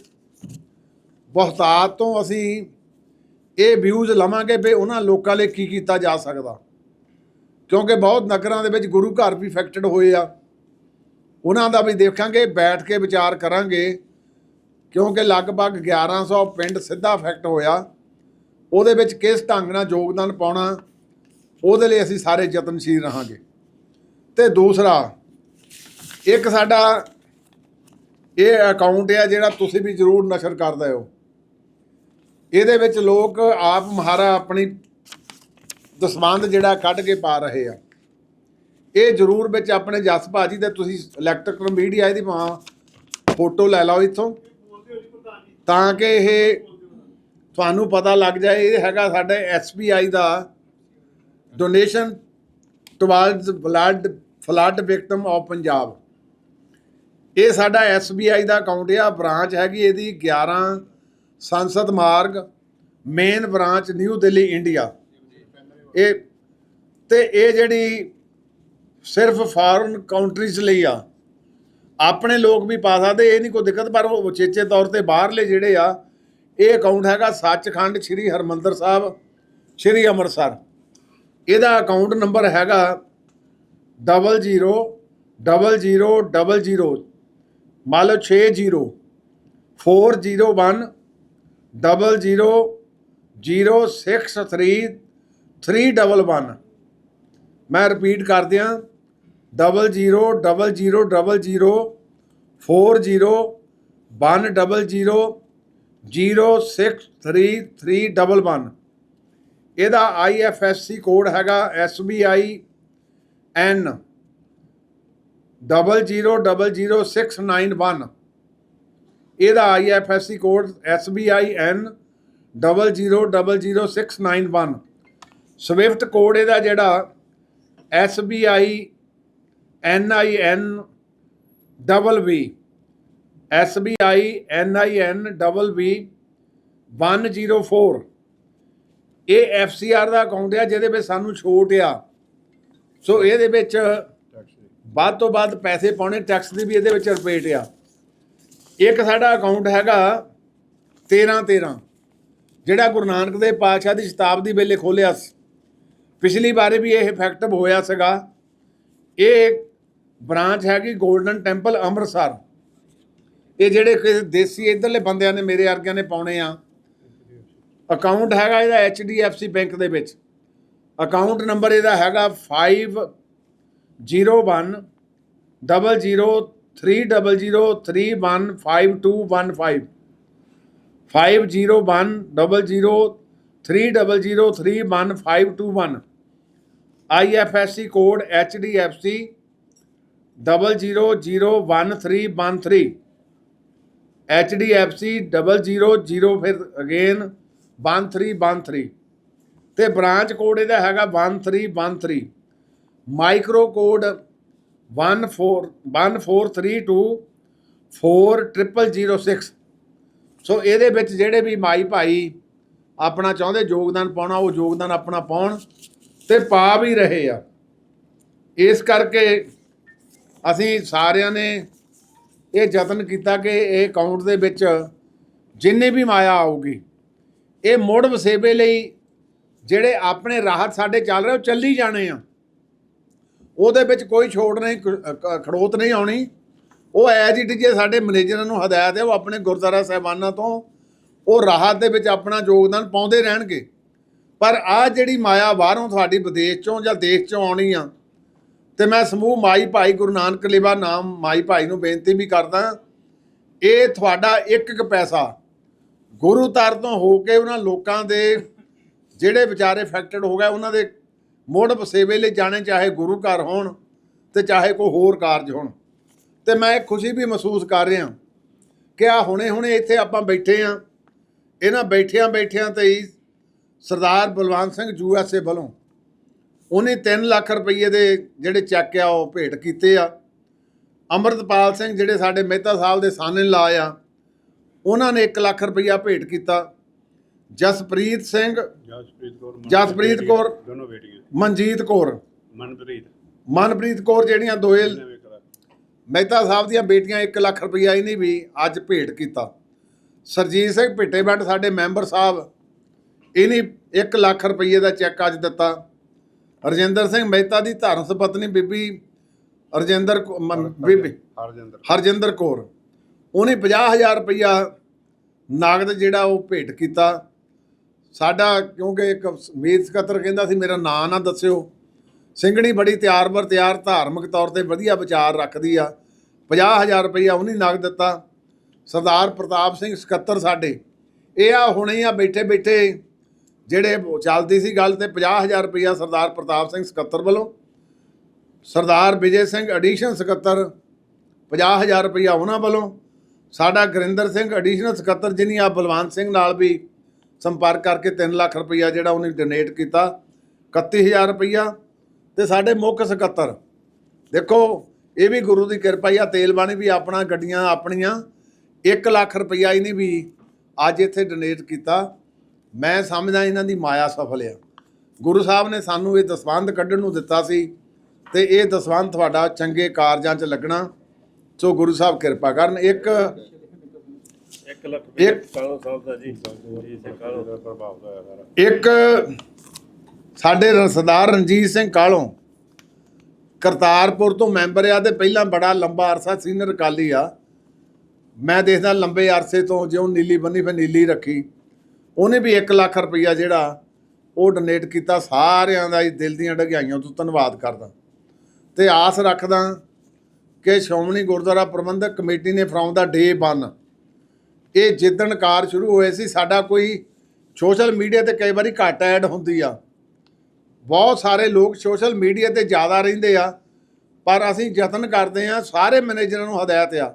ਬਹੁਤਾਤ ਤੋਂ ਅਸੀਂ ਇਹ ਵਿਊਜ਼ ਲਵਾਂਗੇ ਵੀ ਉਹਨਾਂ ਲੋਕਾਂ ਲਈ ਕੀ ਕੀਤਾ ਜਾ ਸਕਦਾ। ਕਿਉਂਕਿ ਬਹੁਤ ਨਗਰਾਂ ਦੇ ਵਿੱਚ ਗੁਰੂ ਘਰ ਵੀ ਇਫੈਕਟਡ ਹੋਏ ਆ। ਉਹਨਾਂ ਦਾ ਵੀ ਦੇਖਾਂਗੇ, ਬੈਠ ਕੇ ਵਿਚਾਰ ਕਰਾਂਗੇ। ਕਿਉਂਕਿ ਲਗਭਗ 1100 ਪਿੰਡ ਸਿੱਧਾ ਇਫੈਕਟ ਹੋਇਆ। ਉਹਦੇ ਵਿੱਚ ਕਿਸ ਢੰਗ ਨਾਲ ਯੋਗਦਾਨ ਪਾਉਣਾ ਉਹਦੇ ਲਈ ਅਸੀਂ ਸਾਰੇ ਯਤਨਸ਼ੀਲ ਰਹਾਂਗੇ। ਤੇ ਦੂਸਰਾ, ਇੱਕ ਸਾਡਾ ਇਹ ਅਕਾਊਂਟ ਹੈ ਜਿਹੜਾ ਤੁਸੀਂ ਵੀ ਜ਼ਰੂਰ ਨਸ਼ਰ ਕਰਦੇ ਹੋ। ਇਹਦੇ ਵਿੱਚ ਲੋਕ ਆਪ ਮਹਾਰਾ ਆਪਣੀ ਦਸਵੰਧ ਜਿਹੜਾ ਕੱਢ ਕੇ ਪਾ ਰਹੇ ਆ। ਇਹ ਜ਼ਰੂਰ ਵਿੱਚ ਆਪਣੇ ਜਸ ਭਾਜੀ ਤੇ ਤੁਸੀਂ ਇਲੈਕਟ੍ਰਿਕ ਮੀਡੀਆ ਇਹਦੀ ਮਾਂ ਫੋਟੋ ਲੈ ਲਓ ਇੱਥੋਂ। ਤਾਂ ਕਿ ਇਹ ਤੁਹਾਨੂੰ ਪਤਾ ਲੱਗ ਜਾਏ, ਇਹ ਹੈਗਾ ਸਾਡੇ SBI the donation towards blood flood victim of Punjab ਇਹ ਸਾਡਾ SBI ਦਾ ਅਕਾਊਂਟ ਆ ਬ੍ਰਾਂਚ ਹੈਗੀ ਇਹਦੀ 11 Sansad Marg main branch New Delhi India ਇਹ, ਤੇ ਇਹ ਜਿਹੜੀ ਸਿਰਫ ਫਾਰਨ ਕੰਟਰੀਜ਼ ਲਈ ਆ। ਆਪਣੇ ਲੋਕ ਵੀ ਪਾ ਸਕਦੇ, ਇਹ ਨਹੀਂ ਕੋਈ ਦਿੱਕਤ, ਪਰ ਉਹ ਉਚੇਚੇ ਤੌਰ ਤੇ ਬਾਹਰਲੇ ਜਿਹੜੇ ਆ, ਇਹ ਅਕਾਊਂਟ ਹੈਗਾ ਸੱਚਖੰਡ ਸ੍ਰੀ ਹਰਮੰਦਰ ਸਾਹਿਬ, ਸ੍ਰੀ ਅੰਮ੍ਰਿਤਸਰ। ਇਹਦਾ ਅਕਾਊਂਟ ਨੰਬਰ ਹੈਗਾ 00 00 00 ਮੰਨ ਲਓ 60 401 00 063 311 ਮੈਂ ਰਿਪੀਟ ਕਰ ਦਿਆਂ। 00 00 00 40 100 063 ਇਹਦਾ IFSC ਕੋਡ ਹੈਗਾ SBI N 000691 ਇਹਦਾ IFSC code SBI N 0000691 swift code ਇਹਦਾ ਜਿਹੜਾ SBI NIN double V SBI NIN double V 104 ਇਹ FCR ਦਾ ਅਕਾਊਂਟ ਆ ਜਿਹਦੇ ਵਿੱਚ ਸਾਨੂੰ ਛੋਟ ਆ। ਸੋ ਇਹਦੇ ਵਿੱਚ ਵੱਧ ਤੋਂ ਵੱਧ ਪੈਸੇ ਪਾਉਣੇ ਟੈਕਸ ਦੀ ਵੀ ਇਹਦੇ ਵਿੱਚ ਰਿਪੇਟ ਆ। ਇੱਕ ਸਾਡਾ ਅਕਾਊਂਟ ਹੈਗਾ 13 13 ਜਿਹੜਾ ਗੁਰੂ ਨਾਨਕ ਦੇਵ ਪਾਤਸ਼ਾਹ ਦੀ ਸ਼ਤਾਬਦੀ ਵੇਲੇ ਖੋਲਿਆ ਸੀ। ਪਿਛਲੀ ਵਾਰੀ ਵੀ ਇਹ ਇਫੈਕਟਿਵ ਹੋਇਆ ਸੀਗਾ। ਇਹ ਬ੍ਰਾਂਚ ਹੈਗੀ 골ਡਨ ਟੈਂਪਲ ਅੰਮ੍ਰਿਤਸਰ। ਇਹ ਜਿਹੜੇ ਕਿਸੇ ਦੇਸੀ ਇਧਰਲੇ ਬੰਦਿਆਂ ਨੇ ਮੇਰੇ ਵਰਗਿਆਂ ਨੇ ਪਾਉਣੇ ਆ। ਅਕਾਊਂਟ ਹੈਗਾ ਇਹਦਾ HDFC ਬੈਂਕ ਦੇ ਵਿੱਚ। ਅਕਾਊਂਟ ਨੰਬਰ ਇਹਦਾ ਹੈਗਾ 5 zero one, double zero, three double zero, three one, five two one five. Five zero one, double zero, three double zero, three one five two one. I F S C code H D F C double zero zero one three one ਥ੍ਰੀ। ਐਚ D F C double zero ਜ਼ੀਰੋ ਫਿਰ again one three one three. ਤੇ branch code ਇਹਦਾ ਹੈਗਾ 1313 micro code 143240006 ਸੋ ਇਹਦੇ ਵਿੱਚ ਜਿਹੜੇ ਵੀ ਮਾਈ ਭਾਈ ਆਪਣਾ ਚਾਹੁੰਦੇ ਯੋਗਦਾਨ ਪਾਉਣਾ, ਉਹ ਯੋਗਦਾਨ ਆਪਣਾ ਪਾਉਣ ਤੇ ਪਾ ਵੀ ਰਹੇ ਆ। ਇਸ ਕਰਕੇ ਅਸੀਂ ਸਾਰਿਆਂ ਨੇ ਇਹ ਯਤਨ ਕੀਤਾ ਕਿ ਇਹ ਅਕਾਊਂਟ ਦੇ ਵਿੱਚ ਜਿੰਨੇ ਵੀ ਮਾਇਆ ਆਊਗੀ ਇਹ ਮੁੜ ਵਸੇਬੇ ਲਈ ਜਿਹੜੇ ਆਪਣੇ ਰਾਹਤ ਸਾਡੇ ਚੱਲ ਰਹੇ, ਉਹ ਚੱਲੀ ਜਾਣੇ ਆ। ਉਹਦੇ ਵਿੱਚ ਕੋਈ ਛੋੜ ਨਹੀਂ ਖੜੋਤ ਨਹੀਂ ਆਉਣੀ। ਉਹ ਐਜ ਇਟ ਜੇ ਸਾਡੇ ਮੈਨੇਜਰਾਂ ਨੂੰ ਹਦਾਇਤ ਹੈ, ਉਹ ਆਪਣੇ ਗੁਰਦੁਆਰਾ ਸਾਹਿਬਾਨਾਂ ਤੋਂ ਉਹ ਰਾਹਤ ਦੇ ਵਿੱਚ ਆਪਣਾ ਯੋਗਦਾਨ ਪਾਉਂਦੇ ਰਹਿਣਗੇ। ਪਰ ਆ ਜਿਹੜੀ ਮਾਇਆ ਬਾਹਰੋਂ ਤੁਹਾਡੀ ਵਿਦੇਸ਼ ਚੋਂ ਜਾਂ ਦੇਸ਼ ਚੋਂ ਆਉਣੀ ਆ, ਤੇ ਮੈਂ ਸਮੂਹ ਮਾਈ ਭਾਈ ਗੁਰੂ ਨਾਨਕ ਲੇਵਾ ਨਾਮ ਮਾਈ ਭਾਈ ਨੂੰ ਬੇਨਤੀ ਵੀ ਕਰਦਾ, ਇਹ ਤੁਹਾਡਾ ਇੱਕ ਇੱਕ ਪੈਸਾ ਗੁਰੂ ਤਰ ਤੋਂ ਹੋ ਕੇ ਉਹਨਾਂ ਲੋਕਾਂ ਦੇ ਜਿਹੜੇ ਵਿਚਾਰੇ ਅਫੈਕਟਡ ਹੋ ਗਏ, ਉਹਨਾਂ ਦੇ ਮੁੜ ਵਸੇਵੇ ਲਈ ਜਾਣੇ, ਚਾਹੇ ਗੁਰੂ ਘਰ ਹੋਣ ਤੇ ਚਾਹੇ ਕੋਈ ਹੋਰ ਕਾਰਜ ਹੋਣ। ਤੇ ਮੈਂ ਇੱਕ ਖੁਸ਼ੀ ਵੀ ਮਹਿਸੂਸ ਕਰ ਰਿਹਾ ਕਿ ਆ ਹੁਣੇ ਹੁਣੇ ਇੱਥੇ ਆਪਾਂ ਬੈਠੇ ਆ ਇਹਨਾਂ ਬੈਠਿਆਂ ਬੈਠਿਆਂ ਤੇ ਹੀ ਸਰਦਾਰ ਬਲਵੰਤ ਸਿੰਘ ਯੂਐਸਏ ਵੱਲੋਂ ਉਹਨੇ 3 ਲੱਖ ਰੁਪਏ ਦੇ ਜਿਹੜੇ ਚੈੱਕ ਆ, ਉਹ ਭੇਟ ਕੀਤੇ ਆ। ਅਮਰਤਪਾਲ ਸਿੰਘ ਜਿਹੜੇ ਸਾਡੇ ਮਹਿਤਾ ਸਾਹਿਬ ਦੇ ਸਾਨੇ ਲਾ ਆ ਉਹਨਾਂ ਨੇ 1 ਲੱਖ ਰੁਪਇਆ ਭੇਟ ਕੀਤਾ। ਜਸਪ੍ਰੀਤ ਸਿੰਘ ਜਸਪ੍ਰੀਤ ਕੌਰ ਜਸਪ੍ਰੀਤ ਕੌਰ। ਦੋਨੋਂ ਬੇਟੀਆਂ। ਮਨਜੀਤ ਕੌਰ। ਮਨਪ੍ਰੀਤ। ਮਨਪ੍ਰੀਤ ਕੌਰ ਜਿਹੜੀਆਂ ਕਰਾ ਮਹਿਤਾ ਸਾਹਿਬ ਦੀਆਂ ਬੇਟੀਆਂ 1 ਲੱਖ ਰੁਪਇਆ ਇਹਨੇ ਵੀ ਅੱਜ ਭੇਟ ਕੀਤਾ। ਸਰਜੀਤ ਸਿੰਘ ਭਿੱਟੇਬੰਡ ਸਾਡੇ ਮੈਂਬਰ ਸਾਹਿਬ ਇਹਨੇ 1 ਲੱਖ ਰੁਪਏ ਦਾ ਚੈੱਕ ਅੱਜ ਦਿੱਤਾ। ਰਜਿੰਦਰ ਸਿੰਘ ਮਹਿਤਾ ਦੀ ਧਰਮ ਸੁਪਤਨੀ ਬੀਬੀ ਰਜਿੰਦਰ ਬੀਬੀ ਹਰਜਿੰਦਰ। ਹਰਜਿੰਦਰ ਕੌਰ। ਉਹਨੇ 50000 ਰੁਪਇਆ ਨਗਦ ਜਿਹੜਾ ਉਹ ਭੇਟ ਕੀਤਾ। ਸਾਡਾ ਕਿਉਂਕਿ ਇੱਕ ਮੀਤ ਸਕੱਤਰ ਕਹਿੰਦਾ ਸੀ, ਮੇਰਾ ਨਾਂ ਨਾ ਦੱਸਿਓ। ਸਿੰਘਣੀ ਬੜੀ ਤਿਆਰ ਬਰ ਤਿਆਰ, ਧਾਰਮਿਕ ਤੌਰ ਤੇ ਵਧੀਆ ਵਿਚਾਰ ਰੱਖਦੀ ਆ। 50000 ਰੁਪਇਆ ਉਹਨੇ ਨਗਦ ਦਿੱਤਾ। ਸਰਦਾਰ ਪ੍ਰਤਾਪ ਸਿੰਘ ਸਕੱਤਰ ਸਾਡੇ। ਇਹ ਆ ਹੁਣੇ ਆ ਬੈਠੇ ਬੈਠੇ ਜਿਹੜੇ ਚੱਲਦੀ ਸੀ ਗੱਲ ਤੇ 50000 ਰੁਪਇਆ ਸਰਦਾਰ ਪ੍ਰਤਾਪ ਸਿੰਘ ਸਕੱਤਰ ਵੱਲੋਂ। ਸਰਦਾਰ ਵਿਜੇ ਸਿੰਘ ਐਡੀਸ਼ਨ ਸਕੱਤਰ 50000 ਰੁਪਇਆ ਉਹਨਾਂ ਵੱਲੋਂ। ਸਾਡਾ ਗੁਰਿੰਦਰ ਸਿੰਘ ਐਡੀਸ਼ਨਲ ਸਕੱਤਰ ਜਿਹਨੀ ਆ ਬਲਵੰਤ ਸਿੰਘ ਨਾਲ ਵੀ ਸੰਪਰਕ ਕਰਕੇ 3 ਲੱਖ ਰੁਪਈਆ ਜਿਹੜਾ ਉਹਨੇ ਡੋਨੇਟ ਕੀਤਾ 31000 ਰੁਪਈਆ ਤੇ ਸਾਡੇ ਮੁੱਖ ਸਕੱਤਰ। ਦੇਖੋ, ਇਹ ਵੀ ਗੁਰੂ ਦੀ ਕਿਰਪਾ ਹੀ ਆ, ਤੇਲ ਵੀ ਆਪਣਾ ਗੱਡੀਆਂ ਆਪਣੀਆਂ 1 ਲੱਖ ਰੁਪਈਆ ਇਹਨੇ ਵੀ ਅੱਜ ਇੱਥੇ ਡੋਨੇਟ ਕੀਤਾ। ਮੈਂ ਸਮਝਦਾ ਇਹਨਾਂ ਦੀ ਮਾਇਆ ਸਫਲ ਆ। ਗੁਰੂ ਸਾਹਿਬ ਨੇ ਸਾਨੂੰ ਇਹ ਦਸਵੰਧ ਕੱਢਣ ਨੂੰ ਦਿੱਤਾ ਸੀ ਤੇ ਇਹ ਦਸਵੰਧ ਤੁਹਾਡਾ ਚੰਗੇ ਕਾਰਜਾਂ 'ਚ ਲੱਗਣਾ। ਸੋ ਗੁਰੂ ਸਾਹਿਬ ਕਿਰਪਾ ਕਰਨ। ਇੱਕ ਇੱਕ ਲੱਖ ਇੱਕ- ਰੁਪਏ ਕਾਲੋ ਸਾਹਿਬ ਦਾ ਜੀ। ਜੀ ਸਿੰਘ ਕਾਲੋ। ਦਾ ਪ੍ਰਭਾਵ ਦਾ ਸਾਰਾ ਇੱਕ ਸਾਡੇ ਸਰਦਾਰ ਰਣਜੀਤ ਸਿੰਘ ਕਾਲੋਂ ਕਰਤਾਰਪੁਰ ਤੋਂ ਮੈਂਬਰ ਆ ਤੇ ਪਹਿਲਾਂ ਬੜਾ ਲੰਬਾ ਅਰਸਾ ਸੀਨੀਅਰ ਅਕਾਲੀ ਆ। ਮੈਂ ਦੇਖਦਾ ਲੰਬੇ ਅਰਸੇ ਤੋਂ ਜਿਉਂ ਨੀਲੀ ਬੰਨੀ ਫਿਰ ਨੀਲੀ ਰੱਖੀ। ਉਹਨੇ ਵੀ 1 ਲੱਖ ਰੁਪਈਆ ਜਿਹੜਾ ਉਹ ਡੋਨੇਟ ਕੀਤਾ। ਸਾਰਿਆਂ ਦਾ ਹੀ ਦਿਲ ਦੀਆਂ ਡਗਾਈਆਂ ਤੋਂ ਧੰਨਵਾਦ ਕਰਦਾ। ਤੇ ਆਸ ਰੱਖਦਾ ਕਿ ਸ਼੍ਰੋਮਣੀ ਗੁਰਦੁਆਰਾ ਪ੍ਰਬੰਧਕ ਕਮੇਟੀ ਨੇ ਫਰੋਮ ਦਾ ਡੇ 1 ਇਹ ਜਿੱਦਣ ਕਾਰ ਸ਼ੁਰੂ ਹੋਏ ਸੀ ਸਾਡਾ ਕੋਈ ਸੋਸ਼ਲ ਮੀਡੀਆ ਤੇ ਕਈ ਵਾਰੀ ਘੱਟ ਐਡ ਹੁੰਦੀ ਆ। ਬਹੁਤ ਸਾਰੇ ਲੋਕ ਸੋਸ਼ਲ ਮੀਡੀਆ ਤੇ ਜ਼ਿਆਦਾ ਰਹਿੰਦੇ ਆ ਪਰ ਅਸੀਂ ਯਤਨ ਕਰਦੇ ਆ ਸਾਰੇ ਮੈਨੇਜਰਾਂ ਨੂੰ ਹਦਾਇਤ ਆ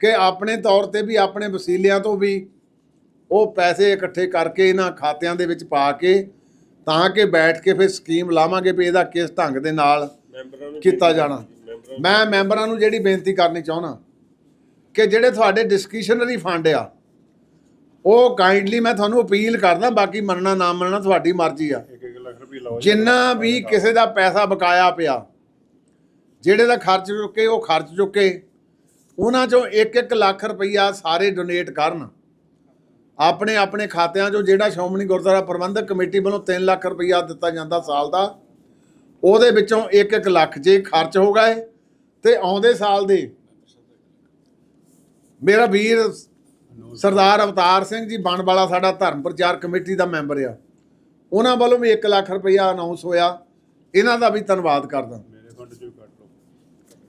ਕਿ ਆਪਣੇ ਤੌਰ ਤੇ ਵੀ ਆਪਣੇ ਵਸੀਲਿਆਂ ਤੋਂ ਵੀ ਉਹ ਪੈਸੇ ਇਕੱਠੇ ਕਰਕੇ ਇਹਨਾਂ ਖਾਤਿਆਂ ਦੇ ਵਿੱਚ ਪਾ ਕੇ ਤਾਂ ਕਿ ਬੈਠ ਕੇ ਫਿਰ ਸਕੀਮ ਲਾਵਾਂਗੇ ਵੀ ਇਹਦਾ ਕਿਸ ਢੰਗ ਦੇ ਨਾਲ ਕੀਤਾ ਜਾਣਾ। ਮੈਂ ਮੈਂਬਰਾਂ ਨੂੰ ਜਿਹੜੀ ਬੇਨਤੀ ਕਰਨੀ ਚਾਹੁੰਦਾ ਕਿ ਜਿਹੜੇ ਤੁਹਾਡੇ ਡਿਸਕ੍ਰਿਸ਼ਨਰੀ ਫੰਡ ਆ ਉਹ ਕਾਈਂਡਲੀ ਮੈਂ ਤੁਹਾਨੂੰ ਅਪੀਲ ਕਰਦਾ ਬਾਕੀ ਮੰਨਣਾ ਨਾ ਮੰਨਣਾ ਤੁਹਾਡੀ ਮਰਜ਼ੀ ਆ। ਜਿੰਨਾ ਵੀ ਕਿਸੇ ਦਾ ਪੈਸਾ ਬਕਾਇਆ ਪਿਆ ਜਿਹੜੇ ਦਾ ਖਰਚ ਚੁੱਕੇ ਉਹ ਖਰਚ ਚੁੱਕੇ ਉਹਨਾਂ ਚੋਂ 1-1 ਲੱਖ ਰੁਪਈਆ ਸਾਰੇ ਡੋਨੇਟ ਕਰਨ ਆਪਣੇ ਆਪਣੇ ਖਾਤਿਆਂ 'ਚੋਂ ਜਿਹੜਾ ਸ਼੍ਰੋਮਣੀ ਗੁਰਦੁਆਰਾ ਪ੍ਰਬੰਧਕ ਕਮੇਟੀ ਵੱਲੋਂ 3 ਲੱਖ ਰੁਪਈਆ ਦਿੱਤਾ ਜਾਂਦਾ ਸਾਲ ਦਾ ਉਹਦੇ ਵਿੱਚੋਂ 1-1 ਲੱਖ ਜੇ ਖਰਚ ਹੋ ਗਏ ਤੇ ਆਉਂਦੇ ਸਾਲ ਦੇ। ਮੇਰਾ ਵੀਰ ਸਰਦਾਰ ਅਵਤਾਰ ਸਿੰਘ ਜੀ ਬਣ ਵਾਲਾ ਸਾਡਾ ਧਰਮ ਪ੍ਰਚਾਰ ਕਮੇਟੀ ਦਾ ਮੈਂਬਰ ਆ। ਉਹਨਾਂ ਵੱਲੋਂ ਵੀ 1 ਲੱਖ ਰੁਪਈਆ ਅਨਾਉਂਸ ਹੋਇਆ। ਇਹਨਾਂ ਦਾ ਵੀ ਧੰਨਵਾਦ ਕਰਦਾ। ਮੇਰੇ ਫੰਡ ਚੋਂ ਹੀ ਕੱਟ ਲਓ।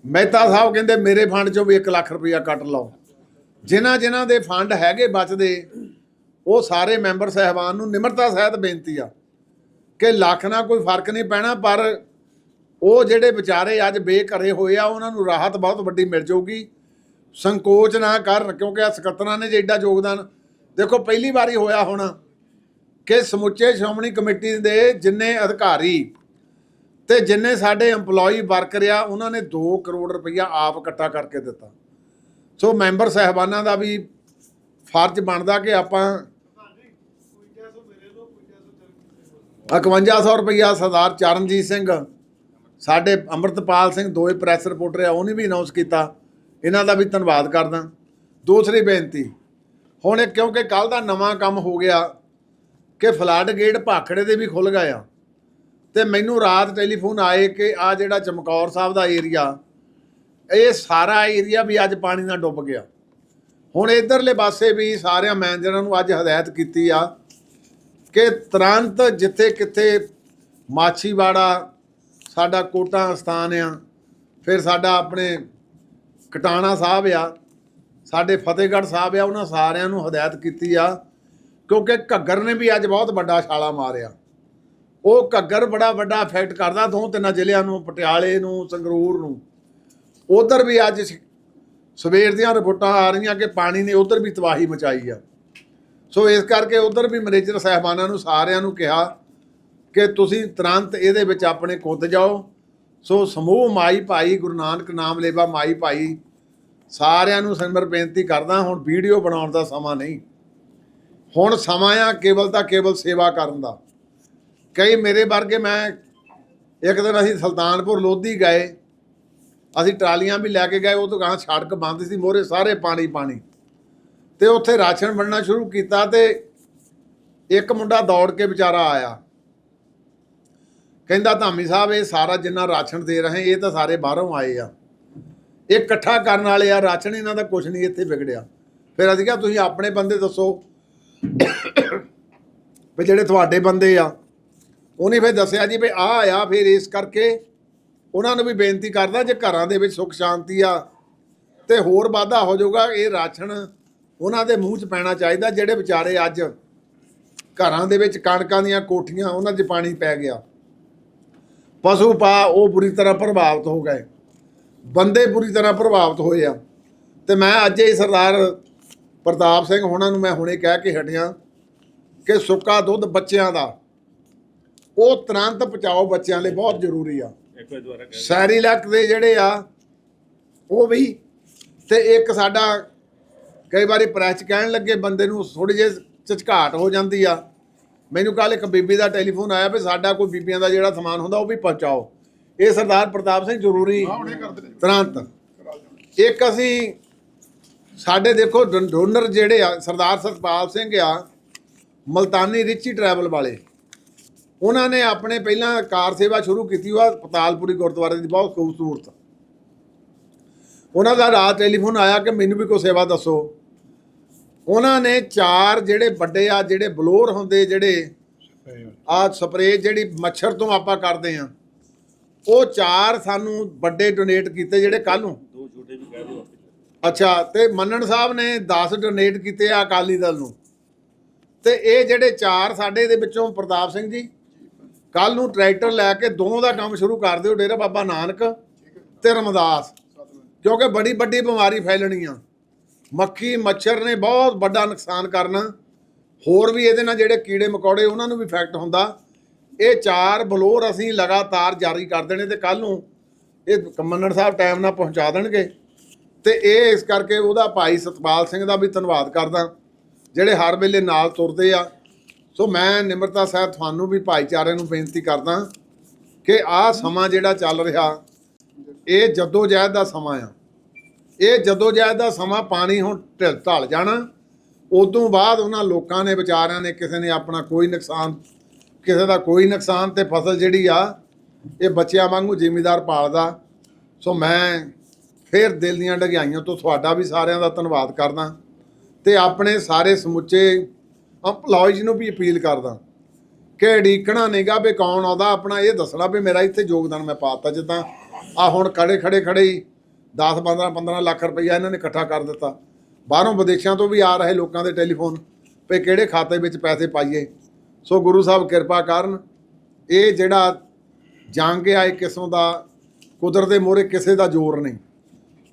ਮਹਿਤਾ ਸਾਹਿਬ ਕਹਿੰਦੇ ਮੇਰੇ ਫੰਡ ਚੋਂ ਵੀ 1 ਲੱਖ ਰੁਪਈਆ ਕੱਟ ਲਓ। ਜਿਨ੍ਹਾਂ ਜਿਨ੍ਹਾਂ ਦੇ ਫੰਡ ਹੈਗੇ ਬਚਦੇ ਉਹ ਸਾਰੇ ਮੈਂਬਰ ਸਹਿਬਾਨ ਨੂੰ ਨਿਮਰਤਾ ਸਹਿਤ ਬੇਨਤੀ ਆ ਕਿ ਲੱਖ ਨਾਲ ਕੋਈ ਫ਼ਰਕ ਨਹੀਂ ਪੈਣਾ ਪਰ ਉਹ ਜਿਹੜੇ ਵਿਚਾਰੇ ਅੱਜ ਬੇਘਰੇ ਹੋਏ ਆ ਉਹਨਾਂ ਨੂੰ ਰਾਹਤ ਬਹੁਤ ਵੱਡੀ ਮਿਲ ਜਾਊਗੀ। ਸੰਕੋਚ ਨਾ ਕਰਨ ਕਿਉਂਕਿ ਆ ਸਕੱਤਰਾਂ ਨੇ ਜੇ ਏਡਾ ਯੋਗਦਾਨ ਦੇਖੋ ਪਹਿਲੀ ਵਾਰੀ ਹੋਇਆ ਹੋਣਾ ਕਿ ਸਮੁੱਚੇ ਸ਼੍ਰੋਮਣੀ ਕਮੇਟੀ ਦੇ ਜਿੰਨੇ ਅਧਿਕਾਰੀ ਤੇ ਜਿੰਨੇ ਸਾਡੇ EMPLOYE ਵਰਕਰ ਆ ਉਹਨਾਂ ਨੇ 2 ਕਰੋੜ ਰੁਪਈਆ ਆਪ ਇਕੱਠਾ ਕਰਕੇ ਦਿੱਤਾ। ਸੋ ਮੈਂਬਰ ਸਹਿਬਾਨਾਂ ਦਾ ਵੀ ਫਰਜ਼ ਬਣਦਾ ਕਿ ਆਪਾਂ 5100 ਰੁਪਈਆ ਸਰਦਾਰ ਚਰਨਜੀਤ ਸਿੰਘ ਸਾਡੇ ਅੰਮ੍ਰਿਤਪਾਲ ਸਿੰਘ ਦੋਏ ਪ੍ਰੈਸ ਰਿਪੋਰਟਰ ਆ, ਉਹਨੇ ਵੀ ਅਨਾਉਂਸ ਕੀਤਾ। ਇਹਨਾਂ ਦਾ ਵੀ ਧੰਨਵਾਦ ਕਰਦਾ। ਦੂਸਰੀ ਬੇਨਤੀ, ਹੁਣ ਇਹ ਕਿਉਂਕਿ ਕੱਲ ਦਾ ਨਵਾਂ ਕੰਮ ਹੋ ਗਿਆ ਕਿ ਫਲੱਡ ਗੇਟ ਭਾਖੜੇ ਦੇ ਵੀ ਖੁੱਲ ਗਏ ਆ। ਤੇ ਮੈਨੂੰ ਰਾਤ ਟੈਲੀਫੋਨ ਆਏ ਕਿ ਆ ਜਿਹੜਾ ਚਮਕੌਰ ਸਾਹਿਬ ਦਾ ਏਰੀਆ ਇਹ ਸਾਰਾ ਏਰੀਆ ਵੀ ਅੱਜ ਪਾਣੀ ਨਾਲ ਡੁੱਬ ਗਿਆ। ਹੁਣ ਇਧਰਲੇ ਪਾਸੇ ਵੀ ਸਾਰਿਆਂ ਮੈਨੇਜਰਾਂ ਨੂੰ ਅੱਜ ਹਦਾਇਤ ਕੀਤੀ ਆ ਕਿ ਤੁਰੰਤ ਜਿੱਥੇ ਕਿੱਥੇ ਮਾਛੀਵਾੜਾ ਸਾਡਾ ਕੋਟਾ ਸਥਾਨ ਆ, ਫਿਰ ਸਾਡਾ ਆਪਣੇ ਕਟਾਣਾ ਸਾਹਿਬ ਆ, ਸਾਡੇ ਫਤਿਹਗੜ੍ਹ ਸਾਹਿਬ ਆ, ਉਹਨਾਂ ਸਾਰਿਆਂ ਨੂੰ ਹਦਾਇਤ ਕੀਤੀ ਆ, ਕਿਉਂਕਿ ਘੱਗਰ ਨੇ ਵੀ ਅੱਜ ਬਹੁਤ ਵੱਡਾ ਛਾਲਾ ਮਾਰਿਆ। ਉਹ ਘੱਗਰ ਬੜਾ ਵੱਡਾ ਇਫੈਕਟ ਕਰਦਾ ਦੋ ਤਿੰਨਾਂ ਜ਼ਿਲ੍ਹਿਆਂ ਨੂੰ, ਪਟਿਆਲੇ ਨੂੰ, ਸੰਗਰੂਰ ਨੂੰ। ਉਧਰ ਵੀ ਅੱਜ ਸ- ਸਵੇਰ ਦੀਆਂ ਰਿਪੋਰਟਾਂ ਆ ਰਹੀਆਂ ਕਿ ਪਾਣੀ ਨੇ ਉਧਰ ਵੀ ਤਬਾਹੀ ਮਚਾਈ ਆ। ਸੋ ਇਸ ਕਰਕੇ ਉਧਰ ਵੀ ਮੈਨੇਜਰ ਸਾਹਿਬਾਨਾਂ ਨੂੰ ਸਾਰਿਆਂ ਨੂੰ ਕਿਹਾ ਕਿ ਤੁਸੀਂ ਤੁਰੰਤ ਇਹਦੇ ਵਿੱਚ ਆਪਣੇ ਕੁੱਦ ਜਾਓ। ਸੋ ਸਮੂਹ ਮਾਈ ਭਾਈ, ਗੁਰੂ ਨਾਨਕ ਨਾਮ ਲੇਵਾ ਮਾਈ ਭਾਈ, ਸਾਰਿਆਂ ਨੂੰ ਸਿਮਰ ਬੇਨਤੀ ਕਰਦਾ, ਹੁਣ ਵੀਡੀਓ ਬਣਾਉਣ ਦਾ ਸਮਾਂ ਨਹੀਂ। ਹੁਣ ਸਮਾਂ ਆ ਕੇਵਲ ਤਾਂ ਕੇਵਲ ਸੇਵਾ ਕਰਨ ਦਾ। ਕਈ ਮੇਰੇ ਵਰਗੇ ਮੈਂ ਇੱਕ ਦਿਨ ਅਸੀਂ ਸੁਲਤਾਨਪੁਰ ਲੋਧੀ ਗਏ। ਅਸੀਂ ਟਰਾਲੀਆਂ ਵੀ ਲੈ ਕੇ ਗਏ, ਉਹ ਤੋਂ ਗਾਂ ਸੜਕ ਬੰਦ ਸੀ ਮੋਰੇ ਸਾਰੇ ਪਾਣੀ ਪਾਣੀ। ਤੇ ਉੱਥੇ ਰਾਸ਼ਨ ਵੰਡਣਾ ਸ਼ੁਰੂ ਕੀਤਾ ਤੇ ਇੱਕ ਮੁੰਡਾ ਦੌੜ ਕੇ ਵਿਚਾਰਾ ਆਇਆ। ਕਹਿੰਦਾ ਧਾਮੀ ਸਾਹਿਬ, ਇਹ ਸਾਰਾ ਜਿੰਨਾ ਰਾਸ਼ਨ ਦੇ ਰਹੇ, ਇਹ ਤਾਂ ਸਾਰੇ ਬਾਹਰੋਂ ਆਏ ਆ। ਇਹ ਇਕੱਠਾ ਕਰਨ ਵਾਲੇ ਆ, ਰਾਸ਼ਨ ਇਹਨਾਂ ਦਾ ਕੁਝ ਨਹੀਂ, ਇੱਥੇ ਵਿਗੜਿਆ। ਫਿਰ ਅਸੀਂ ਕਿਹਾ, ਤੁਸੀਂ ਆਪਣੇ ਬੰਦੇ ਦੱਸੋ ਵੀ ਜਿਹੜੇ ਤੁਹਾਡੇ ਬੰਦੇ ਆ। ਉਹਨੇ ਫਿਰ ਦੱਸਿਆ ਜੀ ਵੀ ਆ ਆ, ਫਿਰ ਇਸ ਕਰਕੇ ਉਹਨਾਂ ਨੂੰ ਵੀ ਬੇਨਤੀ ਕਰਦਾ, ਜੇ ਘਰਾਂ ਦੇ ਵਿੱਚ ਸੁੱਖ ਸ਼ਾਂਤੀ ਆ ਤੇ ਹੋਰ ਵਾਧਾ ਹੋ ਜਾਊਗਾ, ਇਹ ਰਾਸ਼ਨ ਉਹਨਾਂ ਦੇ ਮੂੰਹ 'ਚ ਪੈਣਾ ਚਾਹੀਦਾ, ਜਿਹੜੇ ਵਿਚਾਰੇ ਅੱਜ ਘਰਾਂ ਦੇ ਵਿੱਚ ਕਣਕਾਂ ਦੀਆਂ ਕੋਠੀਆਂ, ਉਹਨਾਂ 'ਚ ਪਾਣੀ ਪੈ ਗਿਆ। ਪਸ਼ੂ ਪਾ ਉਹ ਬੁਰੀ ਤਰ੍ਹਾਂ ਪ੍ਰਭਾਵਿਤ ਹੋ ਗਏ। ਬੰਦੇ ਬੁਰੀ ਤਰ੍ਹਾਂ ਪ੍ਰਭਾਵਿਤ ਹੋਏ ਆ। ਤੇ ਮੈਂ ਅੱਜ ਹੀ ਸਰਦਾਰ ਪ੍ਰਤਾਪ ਸਿੰਘ ਹੋਣਾ ਨੂੰ ਮੈਂ ਹੁਣੇ ਕਹਿ ਕੇ ਹਟਿਆ ਕਿ ਸੁੱਕਾ ਦੁੱਧ ਬੱਚਿਆਂ ਦਾ ਉਹ ਤੁਰੰਤ ਪਹੁੰਚਾਓ ਬੱਚਿਆਂ ਲਈ ਬਹੁਤ ਜ਼ਰੂਰੀ ਆ। ਸ਼ਹਿਰੀ ਇਲਾਕੇ ਦੇ ਜਿਹੜੇ ਆ ਉਹ ਵੀ ਤੇ ਇੱਕ ਸਾਡਾ ਕਈ ਵਾਰੀ ਪ੍ਰੈਸ 'ਚ ਕਹਿਣ ਲੱਗੇ ਬੰਦੇ ਨੂੰ ਥੋੜੀ ਜਿਹੀ ਝਚਕਾਟ ਹੋ ਜਾਂਦੀ ਆ। ਮੈਨੂੰ ਕੱਲ ਇੱਕ ਬੀਬੀ ਦਾ ਟੈਲੀਫੋਨ ਆਇਆ ਵੀ ਸਾਡਾ ਕੋਈ ਬੀਬੀਆਂ ਦਾ ਜਿਹੜਾ ਸਮਾਨ ਹੁੰਦਾ ਉਹ ਵੀ ਪਹੁੰਚਾਓ। ਇਹ ਸਰਦਾਰ ਪ੍ਰਤਾਪ ਸਿੰਘ ਜ਼ਰੂਰੀ ਤੁਰੰਤ। ਇੱਕ ਅਸੀਂ ਸਾਡੇ ਦੇਖੋ ਡੋਨਰ ਜਿਹੜੇ ਆ ਸਰਦਾਰ ਸਤਪਾਲ ਸਿੰਘ ਆ ਮਲਤਾਨੀ ਰਿਚੀ ਟਰੈਵਲ ਵਾਲੇ। ਉਹਨਾਂ ਨੇ ਆਪਣੇ ਪਹਿਲਾਂ ਕਾਰ ਸੇਵਾ ਸ਼ੁਰੂ ਕੀਤੀ ਉਹ ਪਤਾਲਪੁਰੀ ਗੁਰਦੁਆਰੇ ਦੀ ਬਹੁਤ ਖੂਬਸੂਰਤ। ਉਹਨਾਂ ਦਾ ਰਾਤ ਟੈਲੀਫੋਨ ਆਇਆ ਕਿ ਮੈਨੂੰ ਵੀ ਕੋਈ ਸੇਵਾ ਦੱਸੋ। ਉਹਨਾਂ ਨੇ ਚਾਰ ਜਿਹੜੇ ਵੱਡੇ ਆ ਜਿਹੜੇ ਬਲੋਰ ਹੁੰਦੇ ਜਿਹੜੇ ਆ ਸਪਰੇਅ ਜਿਹੜੀ ਮੱਛਰ ਤੋਂ ਆਪਾਂ ਕਰਦੇ ਆ ਉਹ ਚਾਰ ਸਾਨੂੰ ਵੱਡੇ ਡੋਨੇਟ ਕੀਤੇ ਜਿਹੜੇ ਕੱਲ ਨੂੰ। ਦੋ ਛੋਟੇ ਵੀ ਕਹਿ ਦਿਓ ਆਪੇ। ਅੱਛਾ ਤੇ ਮੰਨਣ ਸਾਹਿਬ ਨੇ 10 ਡੋਨੇਟ ਕੀਤੇ ਆ ਅਕਾਲੀ ਦਲ ਨੂੰ। ਤੇ ਇਹ ਜਿਹੜੇ ਚਾਰ ਸਾਡੇ ਦੇ ਵਿੱਚੋਂ ਪ੍ਰਤਾਪ ਸਿੰਘ ਜੀ ਕੱਲ ਨੂੰ ਟਰੈਕਟਰ ਲੈ ਕੇ ਦੋਵਾਂ ਦਾ ਕੰਮ ਸ਼ੁਰੂ ਕਰ ਦਿਓ ਡੇਰਾ ਬਾਬਾ ਨਾਨਕ ਤੇ ਰਮਦਾਸ। ਕਿਉਂਕਿ ਬੜੀ ਵੱਡੀ ਬਿਮਾਰੀ ਫੈਲਣੀ ਆ। ਮੱਖੀ, ਮੱਛਰ ਨੇ ਬਹੁਤ ਵੱਡਾ ਨੁਕਸਾਨ ਕਰਨਾ। ਹੋਰ ਵੀ ਇਹਦੇ ਨਾਲ ਜਿਹੜੇ ਕੀੜੇ ਮਕੌੜੇ, ਉਹਨਾਂ ਨੂੰ ਵੀ ਇਫੈਕਟ ਹੁੰਦਾ। ਇਹ ਚਾਰ ਬਲੋਰ ਅਸੀਂ ਲਗਾਤਾਰ ਜਾਰੀ ਕਰ ਦੇਣੇ ਤੇ ਕੱਲ ਨੂੰ ਇਹ ਕਮੰਨੜ ਸਾਹਿਬ ਟਾਈਮ ਨਾਲ ਪਹੁੰਚਾ ਦੇਣਗੇ। ਤੇ ਇਹ ਇਸ ਕਰਕੇ ਉਹਦਾ ਭਾਈ ਸਤਪਾਲ ਸਿੰਘ ਦਾ ਵੀ ਧੰਨਵਾਦ ਕਰਦਾ, ਜਿਹੜੇ ਹਰ ਵੇਲੇ ਨਾਲ ਤੁਰਦੇ ਆ। ਸੋ ਮੈਂ ਨਿਮਰਤਾ ਸਾਹਿਬ ਤੁਹਾਨੂੰ ਵੀ ਭਾਈਚਾਰੇ ਨੂੰ ਬੇਨਤੀ ਕਰਦਾ ਕਿ ਆਹ ਸਮਾਂ ਜਿਹੜਾ ਚੱਲ ਰਿਹਾ, ਇਹ ਜਦੋਜਹਿਦ ਦਾ ਸਮਾਂ ਆ। ਇਹ ਜਦੋਂ ਜਦੋਜਹਿਦ ਦਾ ਸਮਾਂ ਪਾਣੀ ਹੁਣ ਢਿੱਲ ਢਲ ਜਾਣਾ, ਉਦੋਂ ਬਾਅਦ ਉਹਨਾਂ ਲੋਕਾਂ ਨੇ, ਵਿਚਾਰਿਆਂ ਨੇ ਕਿਸੇ ਨੇ ਆਪਣਾ ਕੋਈ ਨੁਕਸਾਨ, ਕਿਸੇ ਦਾ ਕੋਈ ਨੁਕਸਾਨ ਤੇ ਫਸਲ ਜਿਹੜੀ ਆ, ਇਹ ਬੱਚਿਆਂ ਵਾਂਗੂ ਜ਼ਿਮੀਦਾਰ ਪਾਲਦਾ। ਸੋ ਮੈਂ ਫਿਰ ਦਿਲ ਦੀਆਂ ਡਗਿਆਈਆਂ ਤੋਂ ਤੁਹਾਡਾ ਵੀ ਸਾਰਿਆਂ ਦਾ ਧੰਨਵਾਦ ਕਰਦਾ ਤੇ ਆਪਣੇ ਸਾਰੇ ਸਮੁੱਚੇ EMPLOYEES ਨੂੰ ਵੀ ਅਪੀਲ ਕਰਦਾ ਕਿ ਢੀਕਣਾ ਨਹੀਂਗਾ ਵੀ ਕੌਣ ਆਉਂਦਾ, ਆਪਣਾ ਇਹ ਦੱਸਣਾ ਵੀ ਮੇਰਾ ਇੱਥੇ ਯੋਗਦਾਨ ਮੈਂ ਪਾਤਾ ਜਿੱਦਾਂ ਆ ਹੁਣ ਖੜੇ ਖੜੇ ਖੜੇ ਹੀ 10 15 15 ਲੱਖ ਰੁਪਈਆ ਇਹਨਾਂ ਨੇ ਇਕੱਠਾ ਕਰ ਦਿੱਤਾ। ਬਾਹਰੋਂ ਵਿਦੇਸ਼ਾਂ ਤੋਂ ਵੀ ਆ ਰਹੇ ਲੋਕਾਂ ਦੇ ਟੈਲੀਫੋਨ ਵੀ ਕਿਹੜੇ ਖਾਤੇ ਵਿੱਚ ਪੈਸੇ ਪਾਈਏ। ਸੋ ਗੁਰੂ ਸਾਹਿਬ ਕਿਰਪਾ ਕਰਨ ਇਹ ਜਿਹੜਾ ਜੰਗ ਆ ਇੱਕ ਕਿਸਮ ਦਾ ਕੁਦਰਤ ਦੇ ਮੋਹਰੇ ਕਿਸੇ ਦਾ ਜ਼ੋਰ ਨਹੀਂ।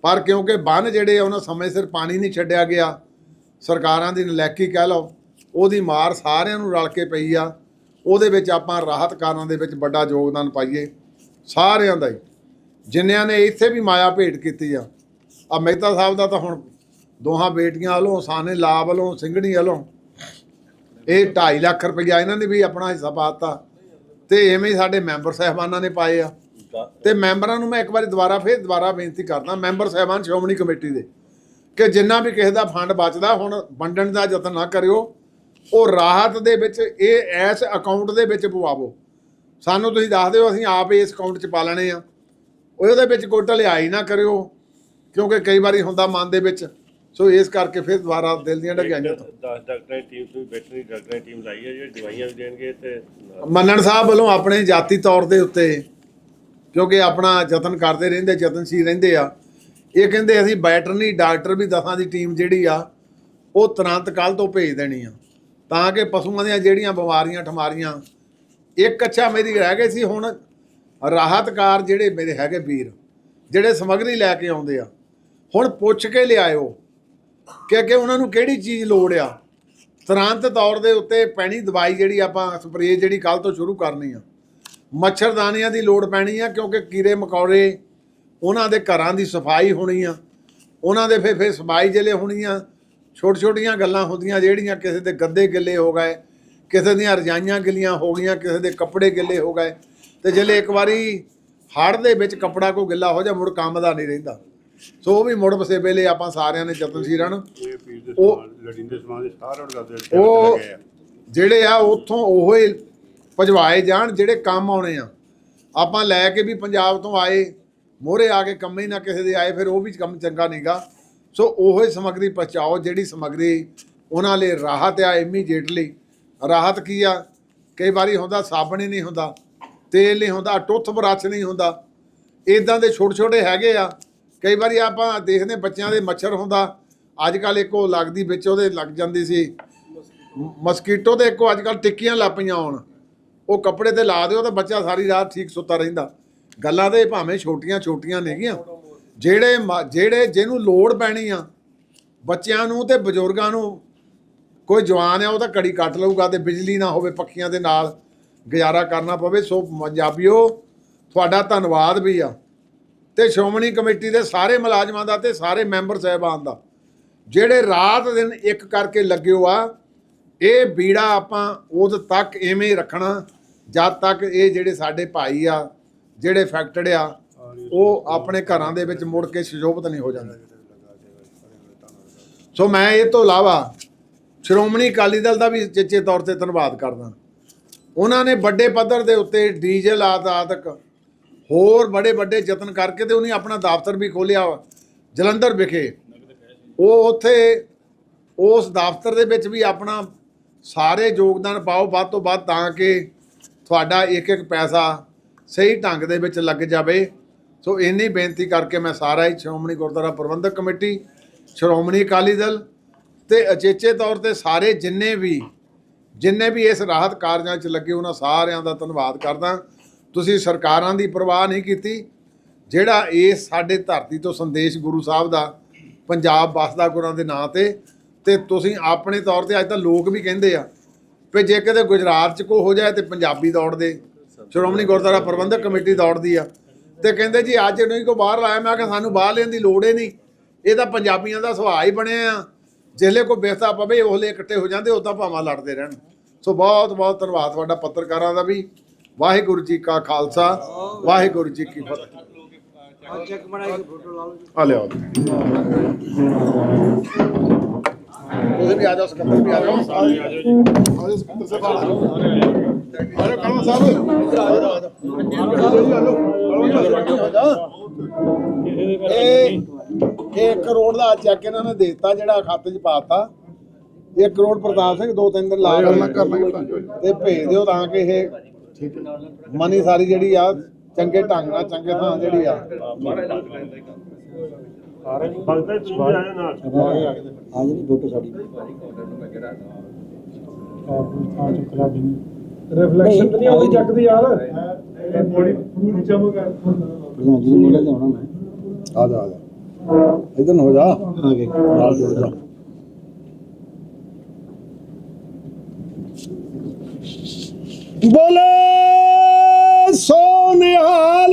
ਪਰ ਕਿਉਂਕਿ ਬੰਨ ਜਿਹੜੇ ਆ, ਉਹਨਾਂ ਸਮੇਂ ਸਿਰ ਪਾਣੀ ਨਹੀਂ ਛੱਡਿਆ ਗਿਆ। ਸਰਕਾਰਾਂ ਦੀ ਨਲੈਕੀ ਕਹਿ ਲਓ, ਉਹਦੀ ਮਾਰ ਸਾਰਿਆਂ ਨੂੰ ਰਲ ਕੇ ਪਈ ਆ। ਉਹਦੇ ਵਿੱਚ ਆਪਾਂ ਰਾਹਤ ਕਾਰਾਂ ਦੇ ਵਿੱਚ ਵੱਡਾ ਯੋਗਦਾਨ ਪਾਈਏ। ਸਾਰਿਆਂ ਦਾ ਹੀ। ਜਿਨ੍ਹਾਂ ਨੇ ਇੱਥੇ ਵੀ ਮਾਇਆ ਭੇਟ ਕੀਤੀ ਆ। ਆ ਮਹਿਤਾ ਸਾਹਿਬ ਦਾ ਤਾਂ ਹੁਣ ਦੋਹਾਂ ਬੇਟੀਆਂ ਵੱਲੋਂ, ਸਾਨੇ ਲਾ ਵੱਲੋਂ, ਸਿੰਘਣੀ ਵੱਲੋਂ ਇਹ 2.5 ਲੱਖ ਰੁਪਈਆ ਇਹਨਾਂ ਨੇ ਵੀ ਆਪਣਾ ਹਿੱਸਾ ਪਾਤਾ ਤੇ ਐਵੇਂ ਹੀ ਸਾਡੇ ਮੈਂਬਰ ਸਾਹਿਬਾਨਾਂ ਨੇ ਪਾਏ ਆ। ਤੇ ਮੈਂਬਰਾਂ ਨੂੰ ਮੈਂ ਇੱਕ ਵਾਰੀ ਦੁਬਾਰਾ ਫੇਰ ਦੁਬਾਰਾ ਬੇਨਤੀ ਕਰਦਾ, ਮੈਂਬਰ ਸਾਹਿਬਾਨ ਸ਼੍ਰੋਮਣੀ ਕਮੇਟੀ ਦੇ, ਕਿ ਜਿੰਨਾ ਵੀ ਕਿਸੇ ਦਾ ਫੰਡ ਬਚਦਾ, ਹੁਣ ਵੰਡਣ ਦਾ ਯਤਨ ਨਾ ਕਰਿਓ। ਉਹ ਰਾਹਤ ਦੇ ਵਿੱਚ, ਇਹ ਐਸ ਅਕਾਊਂਟ ਦੇ ਵਿੱਚ ਪਵਾਵੋ। ਸਾਨੂੰ ਤੁਸੀਂ ਦੱਸ ਦਿਓ, ਅਸੀਂ ਆਪ ਇਸ ਅਕਾਊਂਟ 'ਚ ਪਾ ਲੈਣੇ ਆ। ਉਹਦੇ ਵਿੱਚ ਕੋਈ ਢਲਿਆਈ ਨਾ ਕਰਿਓ ਕਿਉਂਕਿ ਕਈ ਵਾਰੀ ਹੁੰਦਾ ਮਨ ਦੇ ਵਿੱਚ। ਸੋ ਇਸ ਕਰਕੇ ਫਿਰ ਦੁਬਾਰਾ ਦਿਲ ਦੀਆਂ ਢਗਾਈਆਂ ਤੋਂ 10 ਡਾਕਟਰਾਂ ਦੀ ਟੀਮ ਤੋਂ ਵੈਟਰਨਰੀ ਡਾਕਟਰਾਂ ਦੀ ਟੀਮ ਲਾਈ ਹੈ ਜਿਹੜੀ ਦਵਾਈਆਂ ਵੀ ਦੇਣਗੇ ਤੇ ਨਾਲ ਮੰਨਣ ਸਾਹਿਬ ਵੱਲੋਂ ਆਪਣੇ ਜਾਤੀ ਤੌਰ ਦੇ ਉੱਤੇ ਕਿਉਂਕਿ ਆਪਣਾ ਯਤਨ ਕਰਦੇ ਰਹਿੰਦੇ ਯਤਨਸ਼ੀਲ ਰਹਿੰਦੇ ਆ। ਇਹ ਕਹਿੰਦੇ ਅਸੀਂ ਵੈਟਰਨਰੀ ਡਾਕਟਰ ਵੀ ਦਸਾਂ ਦੀ ਟੀਮ ਜਿਹੜੀ ਆ ਉਹ ਤੁਰੰਤ ਕੱਲ ਤੋਂ ਭੇਜ ਦੇਣੀ ਆ। ਤਾਂ ਕਿ ਪਸ਼ੂਆਂ ਦੀਆਂ ਜਿਹੜੀਆਂ ਬਿਮਾਰੀਆਂ ਠਮਾਰੀਆਂ ਇੱਕ ਅੱਛਾ ਮੇਰੀ ਰਹਿ ਗਈ ਸੀ ਹੁਣ ਰਾਹਤਕਾਰ ਜਿਹੜੇ ਮੇਰੇ ਹੈਗੇ ਵੀਰ, ਜਿਹੜੇ ਸਮਗਰੀ ਲੈ ਕੇ ਆਉਂਦੇ ਆ, ਹੁਣ ਪੁੱਛ ਕੇ ਲਿਆਇਓ ਕਿ ਕਿ ਉਹਨਾਂ ਨੂੰ ਕਿਹੜੀ ਚੀਜ਼ ਲੋੜ ਆ। ਤੁਰੰਤ ਤੌਰ ਦੇ ਉੱਤੇ ਪੈਣੀ ਦਵਾਈ ਜਿਹੜੀ ਆਪਾਂ ਸਪਰੇਅ ਜਿਹੜੀ ਕੱਲ ਤੋਂ ਸ਼ੁਰੂ ਕਰਨੀ ਆ। ਮੱਛਰਦਾਨੀਆਂ ਦੀ ਲੋੜ ਪੈਣੀ ਆ ਕਿਉਂਕਿ ਕੀੜੇ ਮਕੌੜੇ ਉਹਨਾਂ ਦੇ ਘਰਾਂ ਦੀ ਸਫ਼ਾਈ ਹੋਣੀ ਆ। ਉਹਨਾਂ ਦੇ ਫੇ ਫੇ ਸਫ਼ਾਈ ਜਿਹੜੇ ਹੋਣੀ ਆ। ਛੋਟ ਛੋਟੀਆਂ ਗੱਲਾਂ ਹੁੰਦੀਆਂ ਜਿਹੜੀਆਂ ਕਿਸੇ ਦੇ ਗੱਦੇ ਗਿੱਲੇ ਹੋ ਗਏ, ਕਿਸੇ ਦੀਆਂ ਰਜਾਈਆਂ ਗਿੱਲੀਆਂ ਹੋ ਗਈਆਂ, ਕਿਸੇ ਦੇ ਕੱਪੜੇ ਗਿੱਲੇ ਹੋ ਗਏ। ਤੇ ਜਿਹੜੇ ਇੱਕ ਵਾਰੀ ਹੜ੍ਹ ਦੇ ਵਿੱਚ ਕੱਪੜਾ ਕੋ ਗਿੱਲਾ ਹੋ ਜਾ ਮੁੜ ਕੰਮ ਦਾ ਨਹੀਂ ਰਹਿੰਦਾ। ਸੋ ਉਹ ਵੀ ਮੁੜ ਵਸੇ ਵੇਲੇ ਆਪਾਂ ਸਾਰਿਆਂ ਨੇ ਯਤਨਸ਼ੀਲ ਰਹਿਣ। ਉਹ- ਲੜਿੰਦੇ ਦੇ ਸਾਰੇ ਉਹ ਜਿਹੜੇ ਆ ਉੱਥੋਂ ਉਹ ਹੀ ਭਜਵਾਏ ਜਾਣ ਜਿਹੜੇ ਕੰਮ ਆਉਣੇ ਆ। ਆਪਾਂ ਲੈ ਕੇ ਵੀ ਪੰਜਾਬ ਤੋਂ ਆਏ ਮੋਹਰੇ ਆ ਕੇ ਕੰਮ ਹੀ ਨਾ ਕਿਸੇ ਦੇ ਆਏ ਫਿਰ ਉਹ ਵੀ ਕੰਮ ਚੰਗਾ ਨਹੀਂਗਾ ਸੋ ਉਹੀ ਸਮਗਰੀ ਪਹੁੰਚਾਓ ਜਿਹੜੀ ਸਮਗਰੀ ਉਹਨਾਂ ਲਈ ਰਾਹਤ ਆ ਇਮੀਡੀਏਟਲੀ ਰਾਹਤ ਕੀ ਆ? ਕਈ ਵਾਰੀ ਹੁੰਦਾ ਸਾਬਣ ਹੀ ਨਹੀਂ ਹੁੰਦਾ। ਤੇਲ ਨਹੀਂ ਹੁੰਦਾ ਟੁੱਥ ਬਰੱਸ਼ ਨਹੀਂ ਹੁੰਦਾ। ਇਦਾਂ ਦੇ ਛੋਟੇ ਛੋਟੇ ਹੈਗੇ ਆ। ਕਈ ਵਾਰੀ ਆਪਾਂ ਦੇਖਦੇ ਬੱਚਿਆਂ ਦੇ ਮੱਛਰ ਹੁੰਦਾ। ਅੱਜ ਕੱਲ ਇੱਕ ਉਹ ਲੱਗਦੀ ਵਿੱਚ, ਉਹਦੇ ਲੱਗ ਜਾਂਦੀ ਸੀ। ਮਸਕੀਟੋ ਤੇ ਇੱਕੋ ਅੱਜ ਕੱਲ ਟਿੱਕੀਆਂ ਲੱਪੀਆਂ ਆਉਣ ਉਹ ਕੱਪੜੇ ਤੇ ਲਾ ਦਿਓ ਤਾਂ ਬੱਚਾ ਸਾਰੀ ਰਾਤ ਠੀਕ ਸੁੱਤਾ ਰਹਿੰਦਾ। ਗੱਲਾਂ ਤੇ ਭਾਵੇਂ ਛੋਟੀਆਂ ਛੋਟੀਆਂ ਨੇਗੀਆਂ ਜਿਹੜੇ ਮ- ਜਿਹੜੇ ਜਿਹਨੂੰ ਲੋੜ ਪੈਣੀ ਆ, ਬੱਚਿਆਂ ਨੂੰ ਤੇ ਬਜ਼ੁਰਗਾਂ ਨੂੰ, ਕੋਈ ਜਵਾਨ ਆ ਉਹ ਤਾਂ ਕੜੀ ਕੱਟ ਲਊਗਾ ਤੇ ਬਿਜਲੀ ਨਾ ਹੋਵੇ ਪੱਖੀਆਂ ਦੇ ਨਾਲ। ਗੁਜ਼ਾਰਾ ਕਰਨਾ ਪਵੇ, ਸੋ ਪੰਜਾਬੀਓ, ਤੁਹਾਡਾ ਧੰਨਵਾਦ ਵੀ ਆ। ਤੇ ਸ਼੍ਰੋਮਣੀ ਕਮੇਟੀ ਦੇ ਸਾਰੇ ਮੁਲਾਜ਼ਮਾਂ ਦਾ ਤੇ ਸਾਰੇ ਮੈਂਬਰ ਸਾਹਿਬਾਨ ਦਾ। ਜਿਹੜੇ ਰਾਤ ਦਿਨ ਇੱਕ ਕਰਕੇ ਲੱਗਿਓ ਆ, ਇਹ ਬੀੜਾ ਆਪਾਂ ਉਦ ਤੱਕ ਐਵੇਂ ਹੀ ਰੱਖਣਾ, ਜਦ ਤੱਕ ਇਹ ਜਿਹੜੇ ਸਾਡੇ ਭਾਈ ਆ, ਜਿਹੜੇ ਫੈਕਟਡ ਆ, ਉਹ ਆਪਣੇ ਘਰਾਂ ਦੇ ਵਿੱਚ ਮੁੜ ਕੇ ਸੁਜੋਭਤ ਨਹੀਂ ਹੋ ਜਾਂਦੇ। ਸੋ ਮੈਂ ਇਹ ਤੋਂ ਇਲਾਵਾ ਸ਼੍ਰੋਮਣੀ ਅਕਾਲੀ ਦਲ ਦਾ ਵੀ ਚੇਚੇ ਤੌਰ ਤੇ ਧੰਨਵਾਦ ਕਰਦਾ। ਉਹਨਾਂ ਨੇ ਵੱਡੇ ਪੱਧਰ ਦੇ ਉੱਤੇ ਡੀਜ਼ਲ ਆਦਿਕ ਹੋਰ ਬੜੇ ਵੱਡੇ ਯਤਨ ਕਰਕੇ ਤੇ ਉਹਨੇ ਆਪਣਾ ਦਫ਼ਤਰ ਵੀ ਖੋਲਿਆ ਵਾ, ਜਲੰਧਰ ਵਿਖੇ। ਉਹ ਉੱਥੇ ਉਸ ਦਫ਼ਤਰ ਦੇ ਵਿੱਚ ਵੀ ਆਪਣਾ ਸਾਰੇ ਯੋਗਦਾਨ ਪਾਓ, ਵੱਧ ਤੋਂ ਵੱਧ ਤਾਂ ਕਿ ਤੁਹਾਡਾ ਇੱਕ ਇੱਕ ਪੈਸਾ ਸਹੀ ਢੰਗ ਦੇ ਵਿੱਚ ਲੱਗ ਜਾਵੇ। ਸੋ ਇੰਨੀ ਬੇਨਤੀ ਕਰਕੇ ਮੈਂ ਸਾਰਾ ਹੀ ਸ਼੍ਰੋਮਣੀ ਗੁਰਦੁਆਰਾ ਪ੍ਰਬੰਧਕ ਕਮੇਟੀ, ਸ਼੍ਰੋਮਣੀ ਅਕਾਲੀ ਦਲ ਤੇ ਅਚੇਚੇ ਤੌਰ ਤੇ ਸਾਰੇ ਜਿੰਨੇ ਵੀ ਜਿੰਨੇ ਵੀ ਇਸ ਰਾਹਤ ਕਾਰਜਾਂ 'ਚ ਲੱਗੇ, ਉਹਨਾਂ ਸਾਰਿਆਂ ਦਾ ਧੰਨਵਾਦ ਕਰਦਾ। ਤੁਸੀਂ ਸਰਕਾਰਾਂ ਦੀ ਪਰਵਾਹ ਨਹੀਂ ਕੀਤੀ। ਜਿਹੜਾ ਇਸ ਸਾਡੇ ਧਰਤੀ ਤੋਂ ਸੰਦੇਸ਼ ਗੁਰੂ ਸਾਹਿਬ ਦਾ, ਪੰਜਾਬ ਵਸਦਾ ਗੁਰਾਂ ਦੇ ਨਾਂ ਤੇ ਤੇ ਤੁਸੀਂ ਆਪਣੇ ਤੌਰ ਤੇ ਅੱਜ ਤਾਂ ਲੋਕ ਵੀ ਕਹਿੰਦੇ ਆ ਵੀ ਜੇ ਕਿਤੇ ਗੁਜਰਾਤ 'ਚ ਕੋ ਹੋ ਜਾਏ ਤੇ ਪੰਜਾਬੀ ਦੌੜਦੇ। ਸ਼੍ਰੋਮਣੀ ਗੁਰਦੁਆਰਾ ਪ੍ਰਬੰਧਕ ਕਮੇਟੀ ਦੌੜਦੀ ਆ। ਤੇ ਕਹਿੰਦੇ ਜੀ ਅੱਜ ਨਹੀਂ ਕੋ ਬਾਹਰ ਲਾਇਆ, ਮੈਂ ਕਿਹਾ ਸਾਨੂੰ ਬਾਹਰ ਲੈਣ ਦੀ ਲੋੜ ਹੀ ਨਹੀਂ। ਇਹ ਤਾਂ ਪੰਜਾਬੀਆਂ ਦਾ ਸੁਭਾਅ ਹੀ ਬਣਿਆ ਆ। ਜਿਹਲੇ ਕੋ ਬਿਹਤਾ ਪਵੇ ਉਹਲੇ ਇਕੱਠੇ ਹੋ ਜਾਂਦੇ ਉਦਾਂ ਭਾਵਾਂ ਲੜਦੇ ਰਹਿਣ ਸੋ ਬਹੁਤ ਬਹੁਤ ਧੰਨਵਾਦ ਤੁਹਾਡਾ ਪੱਤਰਕਾਰਾਂ ਦਾ ਵੀ ਵਾਹਿਗੁਰੂ ਜੀ ਕਾ ਖਾਲਸਾ ਵਾਹਿਗੁਰੂ ਜੀ ਕੀ ਫਤਿਹ ਆ ਲਿਆਓ। ਤੁਸੀਂ ਵੀ ਆ ਜਾਓ ਸਕੱਤਰ ਵੀ ਆ ਜਾਓ ਸਾਰੇ ਆ ਜਾਓ ਜੀ ਆ ਜਾਓ ਸਕੱਤਰ ਸਾਹਿਬ ਆ ਜਾਓ ਆ ਜਾਓ ਕਲਮ ਸਾਹਿਬ ਆ ਜਾਓ ਆ ਜਾਓ ਇਹ 1 ਕਰੋੜ ਦਾ ਚੈੱਕ ਇਹਨਾਂ ਨੇ ਦੇ ਦਿੱਤਾ ਜਿਹੜਾ ਖਾਤੇ 'ਚ ਪਾਤਾ। 1 ਕਰੋੜ ਪ੍ਰਤਾਪ ਸਿੰਘ ਦੋ ਤਿੰਨ ਦਿਨ ਲਾ ਕੇ ਤੇ ਭੇਜ ਦਿਓ ਤਾਂ ਕਿ ਇਹ ਮਨੀ ਸਾਰੀ ਜਿਹੜੀ ਆ ਚੰਗੇ ਢੰਗ ਨਾਲ ਚੰਗੇ ਥਾਂ ਜਿਹੜੀ ਆ। ਭਗਤਾਂ ਤੁਸੀਂ ਵੀ ਆਏ ਨਾਲ। ਆ ਜਿਹੜੀ ਫੋਟੋ ਸਾਡੀ। ਰਿਫਲੈਕਸ਼ਨ ਤਾਂ ਨਹੀਂ ਆਉਂਦੀ ਜੱਗ ਦੀ ਯਾਰ। ਪ੍ਰਧਾਨ ਜੀ ਨੂੰ ਮਿਲ ਜਾਣਾ ਮੈਂ। ਆ ਜਾ ਆ ਜਾ। ਇਧਰ ਹੋ ਜਾ। ਆ ਗਏ ਨਾਲ ਜੁੜ ਜਾ। ਬੋਲੇ ਸੋਨਿਆ